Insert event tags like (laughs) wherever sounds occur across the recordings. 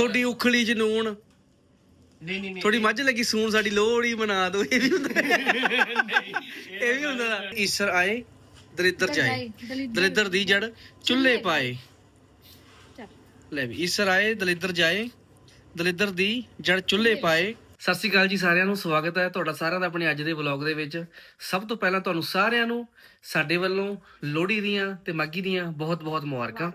ਤੁਹਾਡੀ ਉਖਲੀ ਚ ਨੂਣ ਨਹੀਂ ਨਹੀਂ ਨਹੀਂ। ਥੋੜੀ ਮੱਝ ਲੱਗੀ ਸੂਣ ਸਾਡੀ ਲੋਹੜੀ ਮਨਾ ਦੋ ਇਹ ਵੀ ਹੁੰਦਾ। ਇਹ ਵੀ ਹੁੰਦਾ ਈਸਰ ਆਏ ਦਰਿੱਦਰ ਜਾਏ ਦਲਿੱਦਰ ਦੀ ਜੜ ਚੁੱਲ੍ਹੇ ਪਾਏ। ਲੈ ਵੀ ਈਸਰ ਆਏ ਦਲਿੱਦਰ ਜਾਏ। ਦਲਿੱਦਰ ਦੀ ਜੜ ਚੁੱਲ੍ਹੇ ਪਾਏ। ਸਤਿ ਸ਼੍ਰੀ ਅਕਾਲ ਜੀ ਸਾਰਿਆਂ ਨੂੰ ਸਵਾਗਤ ਹੈ ਤੁਹਾਡਾ ਸਾਰਿਆਂ ਦਾ ਆਪਣੇ ਅੱਜ ਦੇ ਵਲੌਗ ਦੇ ਵਿੱਚ। ਸਭ ਤੋਂ ਪਹਿਲਾਂ ਤੁਹਾਨੂੰ ਸਾਰਿਆਂ ਨੂੰ ਸਾਡੇ ਵੱਲੋਂ ਲੋਹੜੀ ਦੀਆਂ ਤੇ ਮਾਗੀ ਦੀਆਂ ਬਹੁਤ ਬਹੁਤ ਮੁਬਾਰਕਾਂ।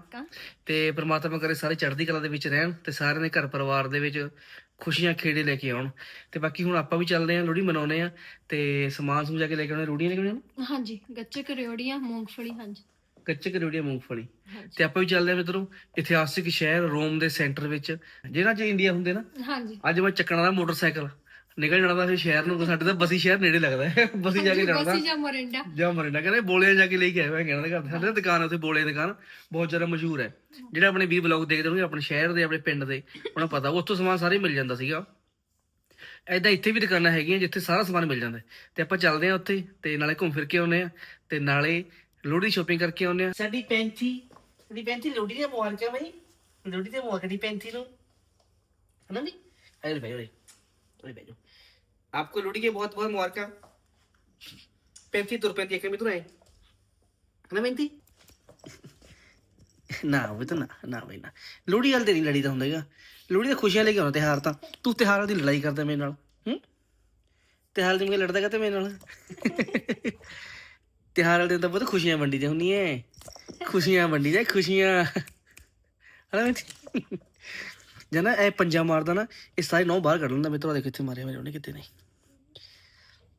ਤੇ ਪ੍ਰਮਾਤਮਾ ਕਰੇ ਸਾਰੇ ਚੜ੍ਹਦੀ ਕਲਾ ਦੇ ਵਿੱਚ ਰਹਿਣ ਤੇ ਸਾਰਿਆਂ ਦੇ ਘਰ ਪਰਿਵਾਰ ਦੇ ਵਿੱਚ ਖੁਸ਼ੀਆਂ ਖੇੜੇ ਲੈ ਕੇ ਆਉਣ। ਤੇ ਬਾਕੀ ਹੁਣ ਆਪਾਂ ਵੀ ਚੱਲਦੇ ਆਂ ਲੋਹੜੀ ਮਨਾਉਨੇ ਆ ਤੇ ਸਮਾਨ ਸਮਝਾ ਕੇ ਲੈ ਕੇ ਆਉਣੇ ਰੋੜੀਆਂ ਲੈ ਕੇ ਆਉਣੇ ਹਾਂਜੀ ਗੱਚੇ ਕਰੋੜੀਆਂ ਮੂੰਗਫਲੀ ਹਾਂਜੀ। ਕੱਚੇ ਕਰੋੜੀਆਂ ਮੂੰਗਫਲੀ। ਤੇ ਆਪਾਂ ਵੀ ਚੱਲਦੇ ਆ ਮਿੱਤਰੋ ਇਤਿਹਾਸਿਕ ਸ਼ਹਿਰ ਰੋਮ ਦੇ ਸੈਂਟਰ ਵਿੱਚ ਜਿਹੜਾ ਚ ਇੰਡੀਆ ਹੁੰਦੇ ਨਾ। ਹਾਂਜੀ। ਅੱਜ ਮੈਂ ਚੱਕਣਾ ਦਾ ਮੋਟਰਸਾਈਕਲ ਨਿਕਲ ਜਾਣਾ ਦਾ ਫਿਰ ਸ਼ਹਿਰ ਨੂੰ ਸਾਡੇ ਤਾਂ ਬਸੀ ਸ਼ਹਿਰ ਨੇੜੇ ਲੱਗਦਾ ਹੈ ਬਸੀ ਜਾ ਕੇ ਜਾਣਾ ਬਸੀ ਜਾਂ ਮੋਰਿੰਡਾ। ਜਾਂ ਮਰਿੰਡਾ ਕਹਿੰਦੇ ਬੋਲੇ ਜਾ ਕੇ ਲੈ ਕੇ ਆਇਆ ਮੈਂ ਕਹਿੰਦਾ ਘਰ ਸਾਡੇ ਦੁਕਾਨ ਉੱਥੇ ਬੋਲੇ ਦੀ ਦੁਕਾਨ ਬਹੁਤ ਜ਼ਿਆਦਾ ਮਸ਼ਹੂਰ ਹੈ। ਜਿਹੜੇ ਆਪਣੇ ਵੀ ਬਲੌਗ ਦੇਖਦੇ ਹੋਣਗੇ ਆਪਣੇ ਸ਼ਹਿਰ ਦੇ ਆਪਣੇ ਪਿੰਡ ਦੇ ਉਹਨਾਂ ਪਤਾ ਉੱਥੋਂ ਸਮਾਨ ਸਾਰੇ ਮਿਲ ਜਾਂਦਾ ਸੀਗਾ। ਐਦਾਂ ਇੱਥੇ ਵੀ ਦੁਕਾਨਾਂ ਹੈਗੀਆਂ ਜਿੱਥੇ ਸਾਰਾ ਸਮਾਨ ਮਿਲ ਜਾਂਦਾ। ਤੇ ਆਪਾਂ ਚੱਲਦੇ ਆ ਉੱਥੇ ਤੇ ਨਾਲੇ ਘੁੰਮ ਫਿਰ ਕੇ ਆਉਨੇ ਆ ਤੇ ਨਾਲੇ ਲੋਹੜੀ ਸ਼ੋਪਿੰਗ ਕਰਕੇ ਆਉਨੇ ਆ ਸਾਡੀ ਪੈਂਥੀ ਸਾਡੀ ਪੈਂਥੀ ਲੋਹੜੀ ਦੇ ਮੁਬਾਰਕਾਂ ਬਈ ਲੋਹੜੀ ਦੇ ਮੁਬਾਰਕਾਂ ਦੀ ਪੈਂਥੀ ਨੂੰ ਹਨਾ ਜੀ ਅਰੇ ਭਾਈ ਓਏ ਓਏ ਭਾਈ आपको लोहड़ी की बहुत बहुत मुबारक पैंती तुर पैंती एक मित्र है ना पैंती ਨਾ ਉਹ ਤਾਂ ਨਾ ਨਾ ਬਈ ਨਾ ਲੋਹੜੀ ਵਾਲ ਤੇ ਨਹੀਂ ਲੜੀਦਾ ਹੁੰਦਾ ਹੈਗਾ ਲੋਹੜੀ ਤਾਂ ਖੁਸ਼ੀਆਂ ਲੈ ਕੇ ਆਉਣਾ ਤਿਹਾਰ ਤਾਂ ਤੂੰ ਤਿਹਾਰਾਂ ਦੀ ਲੜਾਈ ਕਰਦਾ ਮੇਰੇ ਨਾਲ ਹੂੰ ਤਿਹਾਰ ਦੀ ਮੈਂ ਲੜਦਾ ਕਹਤੇ ਮੇਰੇ ਨਾਲ ਤਿਹਾਰ ਵਾਲੇ ਦਿਨ ਤਾਂ ਬਹੁਤ ਖੁਸ਼ੀਆਂ ਵੰਡੀ ਦੀਆਂ ਹੁੰਦੀਆਂ ਖੁਸ਼ੀਆਂ ਵੰਡੀ ਜਾ ਖੁਸ਼ੀਆਂ। ਹਨਾ ਮੈਂ ਜਨਾ ਇਹ ਪੰਜਾ ਮਾਰਦਾ ਨਾ ਇਹ ਸਾਰੇ ਨੌ ਬਾਹਰ ਕੱਢ ਲੈਂਦਾ ਤੋਂ ਦੇਖ ਕਿੱਥੇ ਮਾਰਿਆ ਮੇਰੇ ਉਹਨੇ ਕਿਤੇ ਨਹੀਂ।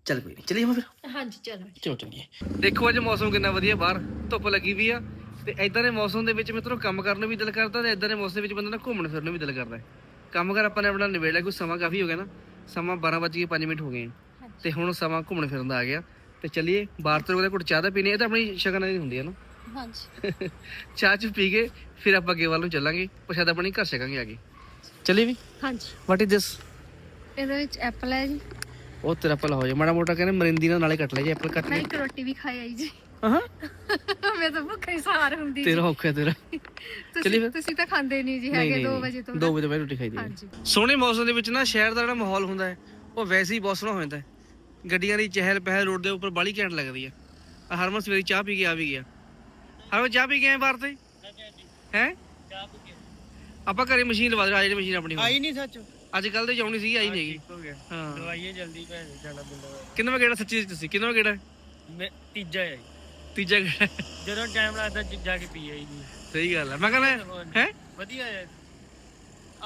ਚੱਲ ਕੋਈ ਨਹੀਂ ਚਲੀਏ ਫਿਰ? ਹਾਂਜੀ ਚਲੋ। ਚਲੋ ਚੱਲੀਏ। ਦੇਖੋ ਅੱਜ ਮੌਸਮ ਕਿੰਨਾ ਵਧੀਆ ਬਾਹਰ ਧੁੱਪ ਲੱਗੀ ਵੀ ਆ ਤੇ ਇਦਾਂ ਦੇ ਮੌਸਮ ਦੇ ਵਿੱਚ ਮਿੱਤਰੋ ਕੰਮ ਕਰਨ ਨੂੰ ਵੀ ਦਿਲ ਕਰਦਾ ਤੇ ਇਦਾਂ ਦੇ ਮੌਸਮ ਦੇ ਵਿੱਚ ਬੰਦਾ ਨਾ ਘੁੰਮਣ ਫਿਰਨ ਨੂੰ ਵੀ ਦਿਲ ਕਰਦਾ। ਹੈ ਕੰਮ ਕਰ ਆਪਾਂ ਨੇ ਆਪਣਾ ਨਿਬੇੜ ਲਿਆ ਕੋਈ ਸਮਾਂ ਕਾਫੀ ਹੋ ਗਿਆ ਨਾ। ਸਮਾਂ 12:05 ਮਿੰਟ ਹੋ ਗਏ। ਤੇ ਹੁਣ ਸਮਾਂ ਘੁੰਮਣ ਫਿਰਨ ਦਾ ਆ ਗਿਆ। ਤੇ ਚੱਲੀਏ ਬਾਹਰ ਤੋਂ ਉਹਦੇ ਕੋਲ ਚਾਹ ਤਾਂ ਪੀਣੀ ਇਹ ਤਾਂ ਆਪਣੀ ਸ਼ਗਨ ਦੀ ਹੁੰਦੀ ਹੈ ਨਾ। ਹਾਂਜੀ। (laughs) ਚਾਹ ਚ ਪੀ ਕੇ ਫਿਰ ਆਪਾਂ ਅੱਗੇ ਵੱਲ ਨੂੰ ਚੱਲਾਂਗੇ ਪ੍ਰਸ਼ਾਦ ਆਪਣੀ ਘਰ ਛਕਾਂਗੇ ਆ ਕੇ। ਚੱਲੀਏ ਵੀ? ਹਾਂਜੀ। ਵਾਟ ਇਜ਼ ਦਿਸ ਇਹਦੇ ਵਿੱਚ ਐਪਲ ਹੈ ਜੀ। ਉਹ ਤੇਰਾ ਭਲਾ ਹੋ ਜਾ ਮਾੜਾ ਮੋਟਾ ਕਹਿੰਦੇ ਮਰਿੰਦੀ ਨਾਲ ਨਾਲੇ ਕੱਟ ਲੈ ਜੇ ਐਪਲ ਕੱਟ ਮੈਂ ਲੈ ਇੱਕ ਰੋਟੀ ਵੀ ਖਾਈ ਆਈ ਜੀ। ਹਾਂ? (laughs) ਮੈਂ ਤਾਂ ਭੁੱਖੀ ਸਾਰ ਹੁੰਦੀ ਜੀ। ਤੇਰਾ ਔਖਾ ਤੇਰਾ। ਚੱਲੀਏ ਫਿਰ। ਤੁਸੀਂ ਤੁਸੀਂ ਤਾਂ ਖਾਂਦੇ ਨਹੀਂ ਜੀ ਹੈਗੇ 2 ਵਜੇ ਤੋਂ 2 ਵਜੇ ਤੋਂ ਬਾਅਦ ਰੋਟੀ ਖਾਈਦੀ ਹੈ ਹਾਂਜੀ। ਸੋਹਣੇ ਮੌਸਮ ਦੇ ਵਿੱਚ ਨਾ ਸ਼ਹਿਰ ਦਾ ਜਿਹੜਾ ਮਾਹੌਲ ਹੁੰਦਾ ਹੈ ਉਹ ਵੈਸੇ ਹੀ ਬਹੁਤ ਸੋਹਣਾ ਹੋ ਜਾਂਦਾ ਹੈ। ਗੱਡੀਆਂ ਦੀ ਚਹਿਲ ਪਹਿਲ ਰੋਡ ਦੇ ਉੱਪਰ ਬਾਲੀ ਘੈਂਟ ਲੱਗਦੀ ਹੈ ਆ ਹਰਮਨ ਸਵੇਰੀ ਚਾਹ ਪੀ ਕੇ ਆ ਵੀ ਗਿਆ। ਹਰਮਨ ਚਾਹ ਪੀ ਕੇ ਆਏ ਬਾਹਰ ਤੇ? ਹੈ? ਆਪਾਂ ਘਰੇ ਮਸ਼ੀਨ ਲਵਾ ਦੇ ਆ ਜਿਹੜੀ ਮਸ਼ੀਨ ਆਪਣੀ ਆਈ ਨਹੀਂ ਸੱਚ। ਅੱਜ ਕੱਲ ਤੇ ਜਾਉਣੀ ਸੀ ਆਈ ਨਹੀਂ ਹੈਗੀ ਹੋ ਗਿਆ। ਹਾਂ। ਦਵਾਈਏ ਜਲਦੀ ਭੈਣ ਜਾਣਾ ਪੈਂਦਾ ਕਿੰਨਾ ਕਿਹੜਾ ਸੱਚੀ ਤੁਸੀਂ ਕਿੰਨਾ ਕਿਹੜਾ? ਮੈਂ ਤੀਜਾ ਹੈ। ਤੀਜਾ ਕਿਹੜਾ? ਜਦੋਂ ਟਾਈਮ ਲੱਗਦਾ ਜ- ਕੇ ਪੀ ਆਈ ਜੀ। ਸਹੀ ਗੱਲ ਹੈ ਮੈਂ ਕਹਿੰਦਾ ਹੈ? ਵਧੀਆ ਹੈ।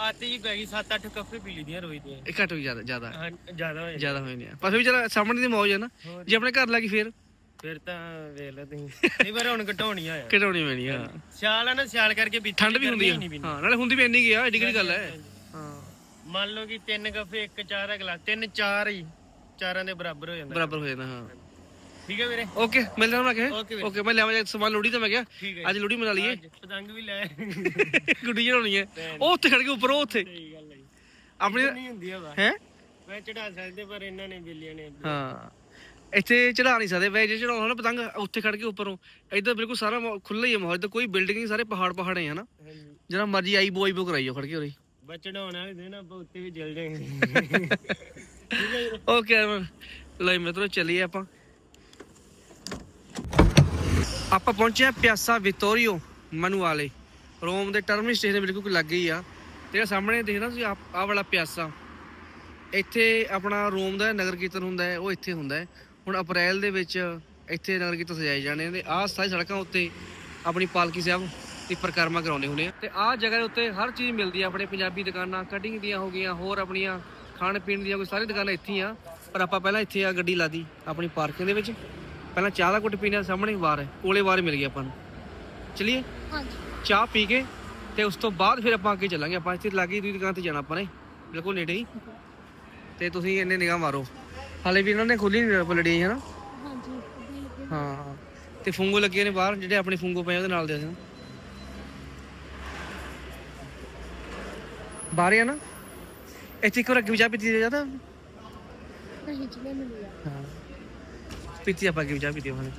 ਆਤੀ ਪੈ ਗਈ 7-8 ਕੱਪੇ ਪੀ ਲਈਆਂ ਰੋਜ਼ ਦੀਆਂ ਇਹ ਘੱਟ ਜ਼ਿਆਦਾ ਜ਼ਿਆਦਾ। ਹਾਂ ਜ਼ਿਆਦਾ ਹੋ ਜਾਂਦਾ। ਜ਼ਿਆਦਾ ਹੋਏ ਨੇ ਪਰ ਫਿਰ ਵੀ ਚਲਾ ਸਾਹਮਣੇ ਦੀ ਮੌਜ ਹੈ ਨਾ ਹੋਰ। ਜੇ ਆਪਣੇ ਘਰ ਲੱਗੀ ਫਿਰ? ਫਿਰ ਤਾਂ ਵੇਖ ਲੈ ਤੁਸੀਂ। ਨਹੀਂ ਪਰ ਹੁਣ ਘਟਾਉਣੀਆਂ ਆ। ਘਟਾਉਣੀ ਪੈਣੀ ਆ। ਸਿਆਲ ਆ ਨਾ ਸਿਆਲ ਕਰਕੇ ਪੀਤੀ ਠੰਡ ਵੀ ਹੁੰਦੀ ਆ। ਨਹੀਂ। ਹਾਂ ਨਾਲੇ ਹੁੰਦੀ ਵੀ ਇੰਨੀ ਗਿਆ ਏਡੀ ਕਿਹੜੀ ਗੱਲ ਹੈ ਹਾਂ। ਮੰਨ ਲਓ ਕਿ ਤਿੰਨ ਕੱਪੇ ਇੱਕ ਚਾਹ ਦਾ ਗਲਾਸ। ਤਿੰਨ ਚਾਰ ਹੀ ਚਾਰਾਂ ਦੇ ਬਰਾਬਰ ਹੋ ਜਾਂਦਾ। ਬਰਾਬਰ ਹੋ ਜਾਂਦਾ ਹਾਂ। ਠੀਕ ਹੈ ਵੀਰੇ? ਓਕੇ ਮਿਲਦੇ ਹਾਂ ਕਿ? Okay ਵੀਰੇ। ਓਕੇ ਮੈਂ ਲਿਆਵਾਂ ਜਾ ਸਮਾਨ ਲੋੜੀ ਤਾਂ ਮੈਂ ਕਿਹਾ। ਠੀਕ ਹੈ ਅੱਜ ਲੋੜੀ ਮਨਾ ਲਈਏ ਅੱਜ ਪਤੰਗ ਵੀ ਲੈ (laughs) ਗੁੱਡੀ ਚੜਾਉਣੀ ਹੈ। ਉਹ ਉੱਥੇ ਖੜ ਕੇ ਉੱਪਰ ਉਹ ਉੱਥੇ। ਸਹੀ ਗੱਲ ਹੈ ਜੀ। ਆਪਣੀ ਨਹੀਂ ਹੁੰਦੀ ਹਵਾ ਹੈ? ਮੈਂ ਚੜਾ ਸਕਦੇ ਪਰ ਇਹਨਾਂ ਨੇ ਬਿੱਲੀਆਂ ਨੇ ਹਾਂ। ਇੱਥੇ ਚੜਾ ਨਹੀਂ ਸਕਦੇ। ਵੈਸੇ ਜੇ ਚੜਾਉਣਾ ਨਾ ਪਤੰਗ ਉੱਥੇ ਖੜ ਕੇ ਉੱਪਰੋਂ। ਇੱਧਰ ਬਿਲਕੁਲ ਸਾਰਾ ਖੁੱਲਾ ਹੀ ਹੈ ਮਾਹੌਲ। ਇੱਧਰ ਕੋਈ ਬਿਲਡਿੰਗ ਨਹੀਂ ਸਾਰੇ ਪਹਾੜ ਪਹਾੜੇ ਨਾ। ਹਾਂਜੀ। ਜਿਹੜਾ ਮਰਜ਼ੀ ਆਈ ਬੋਈ ਬੋ ਕਰਾਈਓ ਖੜ ਕੇ ਉਰੇ। ਬਚੜਾਉਣਾ ਹੋਵੇ ਨਾ ਆਪਾਂ ਉੱਤੇ ਵੀ ਜਲ ਜਾਵਾਂਗੇ ਓਕੇ ਅਰਮਨ ਲੈ ਮਿੱਤਰੋ ਚੱਲੀਏ ਆਪਾਂ। ਆਪਾਂ ਪਹੁੰਚੇ ਆ ਪਿਆਸਾ ਵਿਟੋਰੀਓ ਮਨੂਆਲੇ ਰੋਮ ਦੇ ਟਰਮਿਨਲ ਸਟੇਸ਼ਨ ਦੇ ਬਿਲਕੁਲ ਲੱਗੇ ਹੀ ਆ। ਤੇ ਸਾਹਮਣੇ ਦੇਖਣਾ ਤੁਸੀਂ ਆਹ ਵਾਲਾ ਪਿਆਸਾ। ਇੱਥੇ ਆਪਣਾ ਰੋਮ ਦਾ ਨਗਰ ਕੀਰਤਨ ਹੁੰਦਾ ਹੈ, ਉਹ ਇੱਥੇ ਹੁੰਦਾ ਹੈ। ਹੁਣ ਅਪ੍ਰੈਲ ਦੇ ਵਿੱਚ ਇੱਥੇ ਨਗਰ ਕੀਰਤਨ ਸਜਾਏ ਜਾਣੇ ਨੇ। ਆਹ ਸਾਰੀ ਸੜਕਾਂ ਉੱਤੇ ਆਪਣੀ ਪਾਲਕੀ ਸਾਹਿਬ ਦੀ ਪ੍ਰਕਰਮਾ ਕਰਾਉਂਦੇ ਹੁੰਦੇ ਆ। ਤੇ ਆਹ ਜਗ੍ਹਾ ਦੇ ਉੱਤੇ ਹਰ ਚੀਜ਼ ਮਿਲਦੀ ਆ, ਆਪਣੇ ਪੰਜਾਬੀ ਦੁਕਾਨਾਂ ਕਟਿੰਗ ਦੀਆਂ ਹੋ ਗਈਆਂ, ਹੋਰ ਆਪਣੀਆਂ ਖਾਣ ਪੀਣ ਦੀਆਂ ਕੋਈ ਸਾਰੀ ਦੁਕਾਨਾਂ ਇੱਥੇ ਹੀ ਆ। ਪਰ ਆਪਾਂ ਪਹਿਲਾਂ ਇੱਥੇ ਆ ਗੱਡੀ ਲਾਦੀ ਆਪਣੀ ਪਾਰਕਿੰਗ ਦੇ ਵਿੱਚ। ਪਹਿਲਾਂ ਚਾਹ ਦਾ ਘੁੱਟ ਪੀਣੇ ਸਾਹਮਣੇ ਬਾਰ ਹੈ ਕੋਲੇ ਬਾਰ ਮਿਲ ਗਿਆ ਆਪਾਂ ਨੂੰ। ਚਲਿਏ। ਹਾਂਜੀ। ਚਾਹ ਪੀ ਕੇ ਤੇ ਉਸ ਤੋਂ ਬਾਅਦ ਫਿਰ ਆਪਾਂ ਅੱਗੇ ਚੱਲਾਂਗੇ। ਆਪਾਂ ਇੱਥੇ ਲਾਗੇ ਦੀ ਦੁਕਾਨ ਤੇ ਜਾਣਾ ਆਪਾਂ ਨੇ ਬਿਲਕੁਲ ਨੇੜੇ ਹੀ। ਤੇ ਤੁਸੀਂ ਇੰਨੇ ਨਿਗਾਹ ਮਾਰੋ। ਹਾਲੇ ਵੀ ਇਹਨਾਂ ਨੇ ਖੋਲੀ ਨਹੀਂ ਪਲੜੀ ਹੈ ਨਾ ਹਾਂਜੀ ਹਾਂ ਤੇ ਫੁੰਗੋ ਲੱਗੇ ਨੇ ਬਾਹਰ ਜਿਹੜੇ ਆਪਣੇ ਫੁੰਗੋ ਪਏ ਉਹਦੇ ਨਾਲ ਦੇ ਸੀ ਬਾਹਰ ਹੀ ਆ ਨਾ। ਇੱਥੇ ਇੱਕ ਵਾਰ ਅੱਗੇ ਵੀ ਚਾਹ ਪੀਤੀ ਜਾਂਦਾ ਨਹੀਂ ਚਲੇ ਮਿਲਿਆ ਹਾਂ। ਪੀਤੀ ਆਪਾਂ ਵੀ ਚਾਹ ਪੀਤੀ ਉਹਨੇ